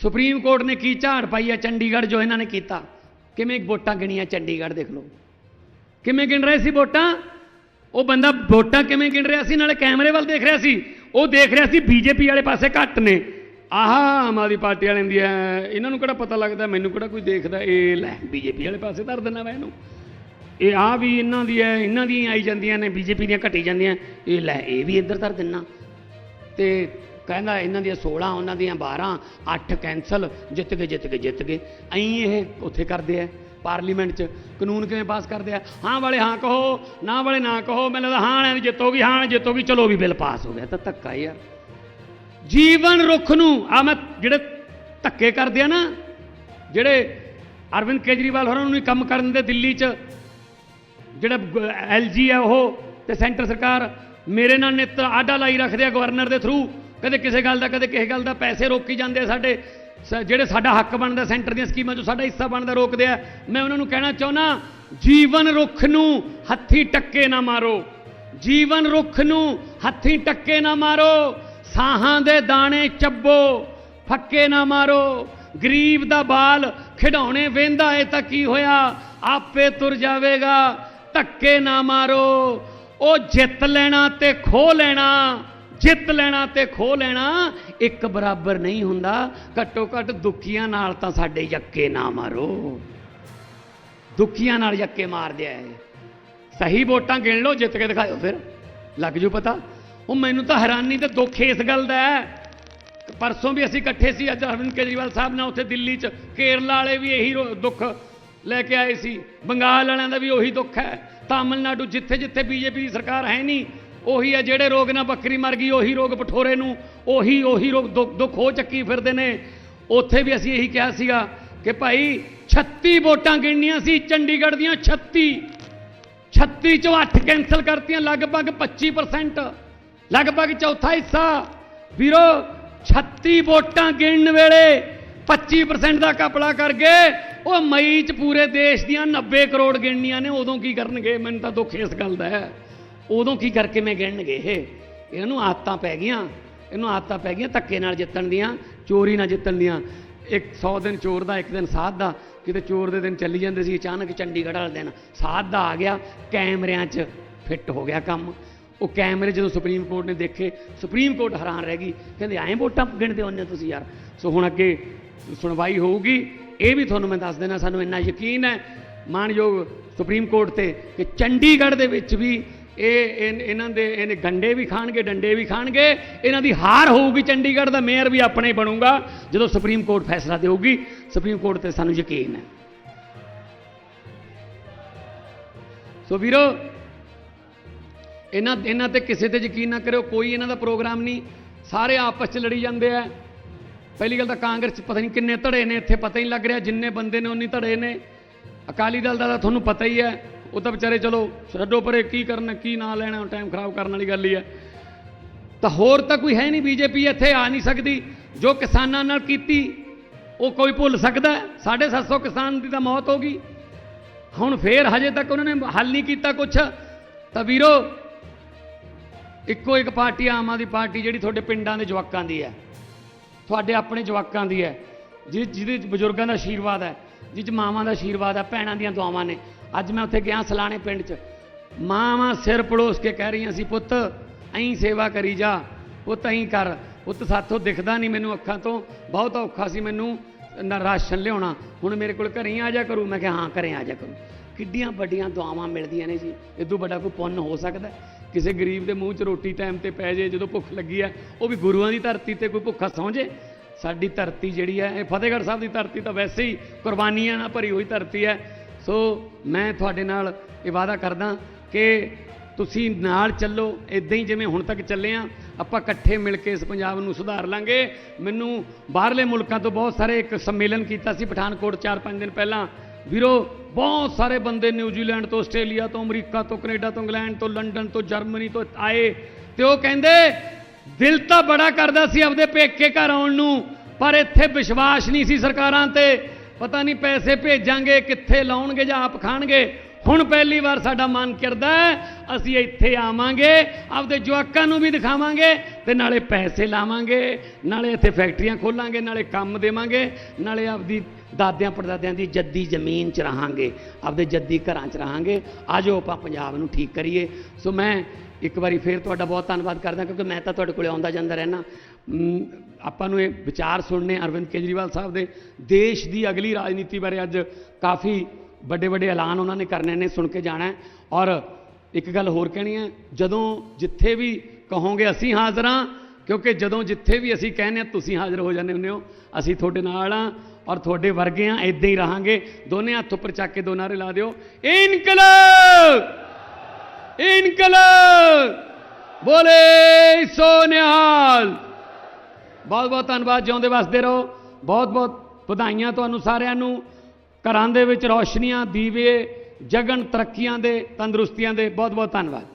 ਸੁਪਰੀਮ ਕੋਰਟ ਨੇ ਕੀ ਝਾੜ ਪਾਈ ਹੈ ਚੰਡੀਗੜ੍ਹ ਜੋ ਇਹਨਾਂ ਨੇ ਕੀਤਾ। ਕਿਵੇਂ ਵੋਟਾਂ ਗਿਣੀਆਂ ਚੰਡੀਗੜ੍ਹ ਦੇਖ ਲਓ। ਕਿਵੇਂ ਗਿਣ ਰਹੇ ਸੀ ਵੋਟਾਂ? ਉਹ ਬੰਦਾ ਵੋਟਾਂ ਕਿਵੇਂ ਗਿਣ ਰਿਹਾ ਸੀ? ਨਾਲੇ ਕੈਮਰੇ ਵੱਲ ਦੇਖ ਰਿਹਾ ਸੀ। ਉਹ ਦੇਖ ਰਿਹਾ ਸੀ ਬੀਜੇਪੀ ਵਾਲੇ ਪਾਸੇ ਘੱਟ ਨੇ। ਆਹ, ਆਮ ਆਦਮੀ ਪਾਰਟੀ ਵਾਲਿਆਂ ਦੀ ਹੈ ਇਹਨਾਂ ਨੂੰ ਕਿਹੜਾ ਪਤਾ ਲੱਗਦਾ? ਮੈਨੂੰ ਕਿਹੜਾ ਕੋਈ ਦੇਖਦਾ? ਇਹ ਲੈ, ਬੀਜੇਪੀ ਵਾਲੇ ਪਾਸੇ ਧਰ ਦਿੰਦਾ ਮੈਂ ਇਹਨੂੰ। ਇਹ ਆ ਵੀ ਇਹਨਾਂ ਦੀ ਹੈ ਇਹਨਾਂ ਦੀਆਂ ਆਈ ਜਾਂਦੀਆਂ ਨੇ, ਬੀਜੇਪੀ ਦੀਆਂ ਘਟੀ ਜਾਂਦੀਆਂ। ਇਹ ਲੈ, ਇਹ ਵੀ ਇੱਧਰ ਧਰ ਦਿੰਨਾ ਤੇ ਕਹਿੰਦਾ ਇਹਨਾਂ ਦੀਆਂ 16 ਉਹਨਾਂ ਦੀਆਂ 12 8 ਕੈਂਸਲ ਜਿੱਤ ਗਏ ਜਿੱਤ ਗਏ ਜਿੱਤ ਗਏ। ਐਂ ਇਹ ਉੱਥੇ ਕਰਦੇ ਆ। ਪਾਰਲੀਮੈਂਟ 'ਚ। ਕਾਨੂੰਨ ਕਿਵੇਂ ਪਾਸ ਕਰਦੇ ਆ? ਹਾਂ ਵਾਲੇ ਹਾਂ ਕਹੋ, ਨਾ ਵਾਲੇ ਨਾ ਕਹੋ। ਮੈਨੂੰ ਲੱਗਦਾ ਹਾਂ ਵਾਲਿਆਂ ਦੀ ਜਿੱਤੋਗੀ ਹਾਂ ਜਿੱਤੋਗੀ ਚਲੋ ਵੀ ਬਿੱਲ ਪਾਸ ਹੋ ਗਿਆ। ਤਾਂ ਧੱਕਾ ਯਾਰ ਜੀਵਨ ਰੁੱਖ ਨੂੰ ਆ ਮੈਂ ਜਿਹੜੇ ਧੱਕੇ ਕਰਦੇ ਆ ਨਾ, ਜਿਹੜੇ ਅਰਵਿੰਦ ਕੇਜਰੀਵਾਲ ਹੋਰਾਂ ਨੂੰ ਨਹੀਂ ਕੰਮ ਕਰਨ ਦੇ ਦਿੱਲੀ 'ਚ, ਜਿਹੜਾ ਐਲਜੀ ਹੈ ਉਹ ਤੇ ਸੈਂਟਰ ਸਰਕਾਰ, ਮੇਰੇ ਨਾਲ ਨਿੱਤ ਆਡਾ ਲਾਈ ਰੱਖਦੇ ਆ ਗਵਰਨਰ ਦੇ ਥਰੂ ਕਦੇ ਕਿਸੇ ਗੱਲ ਦਾ, ਕਦੇ ਕਿਸੇ ਗੱਲ ਦਾ ਪੈਸੇ ਰੋਕੀ ਜਾਂਦੇ ਆ ਸਾਡੇ। ਜਿਹੜੇ ਸਾਡਾ ਹੱਕ ਬਣਦਾ, ਸੈਂਟਰ ਦੀਆਂ ਸਕੀਮਾਂ 'ਚੋਂ ਸਾਡਾ ਹਿੱਸਾ ਬਣਦਾ, ਰੋਕਦੇ ਆ। ਮੈਂ ਉਹਨਾਂ ਨੂੰ ਕਹਿਣਾ ਚਾਹੁੰਦਾ, ਜੀਵਨ ਰੁੱਖ ਨੂੰ ਹੱਥੀ ਟੱਕੇ ਨਾ ਮਾਰੋ। ਜੀਵਨ ਰੁੱਖ ਨੂੰ ਹੱਥੀ ਟੱਕੇ ਨਾ ਮਾਰੋ। ਸਾਹਾਂ ਦੇ ਦਾਣੇ ਚੱਬੋ, ਫੱਕੇ ਨਾ ਮਾਰੋ। ਗਰੀਬ ਦਾ ਬਾਲ ਖਿਡੌਣੇ ਵੇਂਦਾ ਏ ਤਾਂ ਕੀ ਹੋਇਆ? ਆਪੇ ਤੁਰ ਜਾਵੇਗਾ, ਧੱਕੇ ਨਾ ਮਾਰੋ। ਉਹ ਜਿੱਤ ਲੈਣਾ ਤੇ ਖੋ ਲੈਣਾ, ਜਿੱਤ ਲੈਣਾ ਤੇ ਖੋ ਲੈਣਾ ਇੱਕ ਬਰਾਬਰ ਨਹੀਂ ਹੁੰਦਾ, ਘੱਟੋ ਘੱਟ ਦੁਖੀਆਂ ਨਾਲ ਤਾਂ ਸਾਡੇ ਯੱਕੇ ਨਾ ਮਾਰੋ। ਦੁਖੀਆਂ ਨਾਲ ਯੱਕੇ ਮਾਰਦੇ ਆਏ ਸਹੀ ਵੋਟਾਂ ਗਿਣ ਲਓ, ਜਿੱਤ ਕੇ ਦਿਖਾਓ ਫਿਰ। ਲੱਗ ਜੂ ਪਤਾ। ਉਹ ਮੈਨੂੰ ਤਾਂ ਹੈਰਾਨੀ ਤੇ ਦੁੱਖ ਇਸ ਗੱਲ ਦਾ ਹੈ। ਪਰਸੋਂ ਵੀ ਅਸੀਂ ਇਕੱਠੇ ਸੀ, ਅੱਜ ਅਰਵਿੰਦ ਕੇਜਰੀਵਾਲ ਸਾਹਿਬ ਨਾਲ ਉੱਥੇ ਦਿੱਲੀ 'ਚ। ਕੇਰਲਾ ਵਾਲੇ ਵੀ ਇਹੀ ਦੁੱਖ ਲੈ ਕੇ ਆਏ ਸੀ। ਬੰਗਾਲ ਵਾਲਿਆਂ ਦਾ ਵੀ ਉਹੀ ਦੁੱਖ ਹੈ। ਤਾਮਿਲਨਾਡੂ ਜਿੱਥੇ ਜਿੱਥੇ ਬੀਜੇਪੀ ਦੀ ਸਰਕਾਰ ਹੈ ਨਹੀਂ ਉਹੀ ਹੈ ਜਿਹੜੇ ਰੋਗ ਨਾਲ ਬੱਕਰੀ ਮਰ ਗਈ, ਉਹੀ ਰੋਗ ਪਠੋਰੇ ਨੂੰ, ਉਹੀ ਉਹੀ ਰੋਗ ਦੁੱਖ ਦੁੱਖ ਹੋ ਚੱਕੀ ਫਿਰਦੇ ਨੇ। ਉੱਥੇ ਵੀ ਅਸੀਂ ਇਹੀ ਕਿਹਾ ਸੀਗਾ ਕਿ ਭਾਈ 36 ਵੋਟਾਂ ਗਿਣਨੀਆਂ ਸੀ, ਚੰਡੀਗੜ੍ਹ ਦੀਆਂ 36 36 ਚੋਂ 8 ਕੈਂਸਲ ਕਰਤੀਆਂ, ਲਗਭਗ 25% ਲਗਭਗ ਚੌਥਾ ਹਿੱਸਾ। ਵੀਰੋ 36 ਵੋਟਾਂ ਗਿਣਨ ਵੇਲੇ 25% ਦਾ ਕਪੜਾ ਕਰ ਗਏ ਉਹ ਮਈ ਚ ਪੂਰੇ ਦੇਸ਼ ਦੀਆਂ 90 ਕਰੋੜ ਗਿਣਨੀਆਂ ਨੇ, ਉਦੋਂ ਕੀ ਕਰਨਗੇ? ਮੈਨੂੰ ਤਾਂ ਦੁੱਖ ਇਸ ਗੱਲ ਦਾ ਹੈ। ਉਦੋਂ ਕੀ ਕਰਕੇ ਮੈਂ ਗਿਣਨਗੇ ਇਹ? ਇਹਨਾਂ ਨੂੰ ਆਦਤਾਂ ਪੈ ਗਈਆਂ। ਇਹਨੂੰ ਆਦਤਾਂ ਪੈ ਗਈਆਂ ਧੱਕੇ ਨਾਲ ਜਿੱਤਣ ਦੀਆਂ, ਚੋਰੀ ਨਾਲ ਜਿੱਤਣ ਦੀਆਂ। ਇੱਕ 100 ਦਿਨ ਚੋਰ ਦਾ, ਇੱਕ ਦਿਨ ਸਾਧ ਦਾ। ਕਿਤੇ ਚੋਰ ਦੇ ਦਿਨ ਚੱਲੀ ਜਾਂਦੇ ਸੀ, ਅਚਾਨਕ ਚੰਡੀਗੜ੍ਹ ਵਾਲੇ ਦਿਨ ਸਾਧ ਦਾ ਆ ਗਿਆ, ਕੈਮਰਿਆਂ 'ਚ ਫਿੱਟ ਹੋ ਗਿਆ ਕੰਮ। ਉਹ ਕੈਮਰੇ ਜਦੋਂ ਸੁਪਰੀਮ ਕੋਰਟ ਨੇ ਦੇਖੇ, ਸੁਪਰੀਮ ਕੋਰਟ ਹੈਰਾਨ ਰਹਿ ਗਈ। ਕਹਿੰਦੇ, ਐਂ ਵੋਟਾਂ ਗਿਣਦੇ ਹੁੰਦੇ ਤੁਸੀਂ ਯਾਰ? ਸੋ ਹੁਣ ਅੱਗੇ ਸੁਣਵਾਈ ਹੋਊਗੀ। ਇਹ ਵੀ ਤੁਹਾਨੂੰ ਮੈਂ ਦੱਸ ਦੇਣਾ, ਸਾਨੂੰ ਇੰਨਾ ਯਕੀਨ ਹੈ। ਮਾਨਯੋਗ ਸੁਪਰੀਮ ਕੋਰਟ ਤੇ ਕਿ ਚੰਡੀਗੜ੍ਹ ਦੇ ਵਿੱਚ ਵੀ ਇਹ ਇਨ- ਇਹਨਾਂ ਦੇ ਇਹਨੇ ਗੰਡੇ ਵੀ ਖਾਣਗੇ, ਡੰਡੇ ਵੀ ਖਾਣਗੇ। ਇਹਨਾਂ ਦੀ ਹਾਰ ਹੋਊਗੀ, ਚੰਡੀਗੜ੍ਹ ਦਾ ਮੇਅਰ ਵੀ ਆਪਣੇ ਹੀ ਬਣੂਗਾ। ਜਦੋਂ ਸੁਪਰੀਮ ਕੋਰਟ ਫੈਸਲਾ ਦੇਊਗੀ, ਸੁਪਰੀਮ ਕੋਰਟ ਤੇ ਸਾਨੂੰ ਯਕੀਨ ਹੈ। ਸੋ ਵੀਰੋ, ਇਹਨਾਂ ਇਹਨਾਂ ਤੇ ਕਿਸੇ ਤੇ ਯਕੀਨ ਨਾ ਕਰਿਓ, ਕੋਈ ਇਹਨਾਂ ਦਾ ਪ੍ਰੋਗਰਾਮ ਨਹੀਂ। ਸਾਰੇ ਆਪਸ 'ਚ ਲੜੀ ਜਾਂਦੇ ਆ। ਪਹਿਲੀ ਗੱਲ ਤਾਂ ਕਾਂਗਰਸ 'ਚ ਪਤਾ ਨਹੀਂ ਕਿੰਨੇ ਧੜੇ ਨੇ, ਇੱਥੇ ਪਤਾ ਹੀ ਨਹੀਂ ਲੱਗ ਰਿਹਾ, ਜਿੰਨੇ ਬੰਦੇ ਨੇ ਉਨੀ ਧੜੇ ਨੇ। ਅਕਾਲੀ ਦਲ ਦਾ ਤਾਂ ਤੁਹਾਨੂੰ ਪਤਾ ਹੀ ਹੈ। ਉਹ ਤਾਂ ਵਿਚਾਰੇ ਚਲੋ ਛੱਡੋ ਪਰੇ, ਕੀ ਕਰਨਾ, ਕੀ ਨਾ ਲੈਣਾ ਟਾਈਮ ਖਰਾਬ ਕਰਨ ਵਾਲੀ ਗੱਲ ਹੀ ਹੈ। ਤਾਂ ਹੋਰ ਤਾਂ ਕੋਈ ਹੈ ਨਹੀਂ ਬੀਜੇਪੀ ਇੱਥੇ, ਆ ਨਹੀਂ ਸਕਦੀ। ਜੋ ਕਿਸਾਨਾਂ ਨਾਲ ਕੀਤੀ, ਉਹ ਕੋਈ ਭੁੱਲ ਸਕਦਾ ਹੈ? ਸਾਢੇ 750 ਕਿਸਾਨ ਦੀ ਤਾਂ ਮੌਤ ਹੋ ਗਈ। ਹੁਣ ਫੇਰ ਹਜੇ ਤੱਕ ਉਹਨਾਂ ਨੇ ਹੱਲ ਨਹੀਂ ਕੀਤਾ ਕੁਛ। ਤਾਂ ਵੀਰੋ, ਇੱਕੋ ਇੱਕ ਪਾਰਟੀ ਆਮ ਆਦਮੀ ਪਾਰਟੀ ਜਿਹੜੀ ਤੁਹਾਡੇ ਪਿੰਡਾਂ ਦੇ ਜਵਾਕਾਂ ਦੀ ਹੈ। ਤੁਹਾਡੇ ਆਪਣੇ ਜਵਾਕਾਂ ਦੀ ਹੈ। ਜਿਹ ਜਿਹਦੇ 'ਚ ਬਜ਼ੁਰਗਾਂ ਦਾ ਆਸ਼ੀਰਵਾਦ ਹੈ ਜਿਹ 'ਚ ਮਾਵਾਂ ਦਾ ਆਸ਼ੀਰਵਾਦ ਹੈ, ਭੈਣਾਂ ਦੀਆਂ ਦੁਆਵਾਂ ਨੇ। ਅੱਜ ਮੈਂ ਉੱਥੇ ਗਿਆ ਸਲਾਣੇ ਪਿੰਡ 'ਚ। ਮਾਵਾਂ ਸਿਰ ਪੜੋਸ ਕੇ ਕਹਿ ਰਹੀਆਂ ਸੀ, ਪੁੱਤ, ਐਂ ਸੇਵਾ ਕਰੀ ਜਾ। ਪੁੱਤ, ਐਂ ਕਰ। ਪੁੱਤ, ਸਾਥੋਂ ਦਿਖਦਾ ਨਹੀਂ ਮੈਨੂੰ ਅੱਖਾਂ ਤੋਂ। ਬਹੁਤ ਔਖਾ ਸੀ ਮੈਨੂੰ ਨਾ ਰਾਸ਼ਨ ਲਿਆਉਣਾ। ਹੁਣ ਮੇਰੇ ਕੋਲ ਘਰੇ ਹੀ ਆ ਜਾ ਕਰੂ। ਮੈਂ ਕਿਹਾ, ਹਾਂ, ਘਰੇ ਆ ਜਾ ਕਰੂ। ਕਿੱਡੀਆਂ ਵੱਡੀਆਂ ਦੁਆਵਾਂ ਮਿਲਦੀਆਂ ਨੇ ਜੀ। ਇਦੋਂ ਵੱਡਾ ਕੋਈ ਪੁੰਨ ਹੋ ਸਕਦਾ ਕਿਸੇ ਗਰੀਬ ਦੇ ਮੂੰਹ 'ਚ ਰੋਟੀ ਟਾਈਮ ਤੇ ਪੈ ਜੇ, ਜਦੋਂ ਭੁੱਖ ਲੱਗੀ ਹੈ, ਉਹ ਵੀ ਗੁਰੂਆਂ ਦੀ ਧਰਤੀ ਤੇ ਕੋਈ ਭੁੱਖਾ ਸੌਂ ਜੇ? ਸਾਡੀ ਧਰਤੀ ਜਿਹੜੀ ਹੈ, ਇਹ ਫਤਿਹਗੜ੍ਹ ਸਾਹਿਬ ਦੀ ਧਰਤੀ ਤਾਂ ਵੈਸੇ ਹੀ ਕੁਰਬਾਨੀਆਂ ਨਾਲ ਭਰੀ ਹੋਈ ਧਰਤੀ ਹੈ। ਸੋ ਮੈਂ ਤੁਹਾਡੇ ਨਾਲ ਇਹ ਵਾਅਦਾ ਕਰਦਾ ਕਿ ਤੁਸੀਂ ਨਾਲ ਚੱਲੋ ਇਦਾਂ ਹੀ ਜਿਵੇਂ ਹੁਣ ਤੱਕ ਚੱਲੇ ਆ, ਆਪਾਂ ਇਕੱਠੇ ਮਿਲ ਕੇ ਇਸ ਪੰਜਾਬ ਨੂੰ ਸੁਧਾਰ ਲਾਂਗੇ। ਮੈਨੂੰ ਬਾਹਰਲੇ ਮੁਲਕਾਂ ਤੋਂ ਬਹੁਤ ਸਾਰੇ ਇੱਕ ਸੰਮੇਲਨ ਕੀਤਾ ਸੀ ਪਠਾਨਕੋਟ 4-5 ਦਿਨ ਪਹਿਲਾਂ। ਵੀਰੋ, ਬਹੁਤ ਸਾਰੇ ਬੰਦੇ ਨਿਊਜ਼ੀਲੈਂਡ ਤੋਂ, ਆਸਟ੍ਰੇਲੀਆ ਤੋਂ, ਅਮਰੀਕਾ ਤੋਂ, ਕੈਨੇਡਾ ਤੋਂ, ਇੰਗਲੈਂਡ ਤੋਂ, ਲੰਡਨ ਤੋਂ, ਜਰਮਨੀ ਤੋਂ ਆਏ ਤੇ ਉਹ ਕਹਿੰਦੇ, ਦਿਲ ਤਾਂ ਬੜਾ ਕਰਦਾ ਸੀ ਆਪਦੇ ਪੇਕੇ ਘਰ ਆਉਣ ਨੂੰ, ਪਰ ਇੱਥੇ ਵਿਸ਼ਵਾਸ ਨਹੀਂ ਸੀ ਸਰਕਾਰਾਂ ਤੇ। ਪਤਾ ਨਹੀਂ ਪੈਸੇ ਭੇਜਾਂਗੇ, ਕਿੱਥੇ ਲਾਉਣਗੇ ਜਾਂ ਆਪ ਖਾਣਗੇ। ਹੁਣ ਪਹਿਲੀ ਵਾਰ ਸਾਡਾ ਮਨ ਕਰਦਾ ਅਸੀਂ ਇੱਥੇ ਆਵਾਂਗੇ, ਆਪਦੇ ਜਵਾਕਾਂ ਨੂੰ ਵੀ ਦਿਖਾਵਾਂਗੇ ਤੇ ਨਾਲੇ ਪੈਸੇ ਲਾਵਾਂਗੇ, ਨਾਲੇ ਇੱਥੇ ਫੈਕਟਰੀਆਂ ਖੋਲਾਂਗੇ, ਨਾਲੇ ਕੰਮ ਦੇਵਾਂਗੇ, ਨਾਲੇ ਆਪਦੀ ਦਾਦਿਆਂ ਪੜਦਾਦਿਆਂ ਦੀ ਜੱਦੀ ਜ਼ਮੀਨ 'ਚ ਰਹਾਂਗੇ, ਆਪਦੇ ਜੱਦੀ ਘਰਾਂ 'ਚ ਰਹਾਂਗੇ। ਆਜੋ ਆਪਾਂ ਪੰਜਾਬ ਨੂੰ ਠੀਕ ਕਰੀਏ। ਸੋ ਮੈਂ ਇੱਕ ਵਾਰੀ ਫੇਰ ਤੁਹਾਡਾ ਬਹੁਤ ਧੰਨਵਾਦ ਕਰਦਾ, ਕਿਉਂਕਿ ਮੈਂ ਤਾਂ ਤੁਹਾਡੇ ਕੋਲੇ ਆਉਂਦਾ ਜਾਂਦਾ ਰਹਿਣਾ ਆਪਾਂ ਨੂੰ ਇਹ ਵਿਚਾਰ ਸੁਣਨੇ ਅਰਵਿੰਦ ਕੇਜਰੀਵਾਲ ਸਾਹਿਬ ਦੇ, ਦੇਸ਼ ਦੀ ਅਗਲੀ ਰਾਜਨੀਤੀ ਬਾਰੇ ਅੱਜ ਕਾਫੀ ਵੱਡੇ ਵੱਡੇ ਐਲਾਨ ਉਹਨਾਂ ਨੇ ਕਰਨੇ ਨੇ, ਸੁਣ ਕੇ ਜਾਣਾ ਔਰ ਇੱਕ ਗੱਲ ਹੋਰ ਕਹਿਣੀ ਹੈ, ਜਦੋਂ ਜਿੱਥੇ ਵੀ ਕਹੋਗੇ ਅਸੀਂ ਹਾਜ਼ਰ ਹਾਂ, ਕਿਉਂਕਿ ਜਦੋਂ ਜਿੱਥੇ ਵੀ ਅਸੀਂ ਕਹਿੰਦੇ ਹਾਂ, ਤੁਸੀਂ ਹਾਜ਼ਰ ਹੋ ਜਾਂਦੇ ਹੁੰਦੇ ਹੋ, ਅਸੀਂ ਤੁਹਾਡੇ ਨਾਲ ਹਾਂ ਔਰ ਤੁਹਾਡੇ ਵਰਗੇ ਹਾਂ ਇਦਾਂ ਹੀ ਰਹਾਂਗੇ। ਦੋਨੇ ਹੱਥ ਉੱਪਰ ਚੱਕ ਕੇ ਦੋ ਨਾਰੇ ਲਾ ਦਿਓ। ਇਨਕਲਾਬ! ਇਨਕਲਾਬ! ਬੋਲੇ ਸੋਨਿਹਾਲ! ਬਹੁਤ ਬਹੁਤ ਧੰਨਵਾਦ, ਜਿਉਂਦੇ ਵਸਦੇ ਰਹੋ। ਬਹੁਤ ਬਹੁਤ ਵਧਾਈਆਂ ਤੁਹਾਨੂੰ ਸਾਰਿਆਂ ਨੂੰ। ਘਰਾਂ ਦੇ ਵਿੱਚ ਰੌਸ਼ਨੀਆਂ, ਦੀਵੇ, ਜਗਨ ਤਰੱਕੀਆਂ ਦੇ, ਤੰਦਰੁਸਤੀਆਂ ਦੇ, ਬਹੁਤ ਬਹੁਤ ਧੰਨਵਾਦ।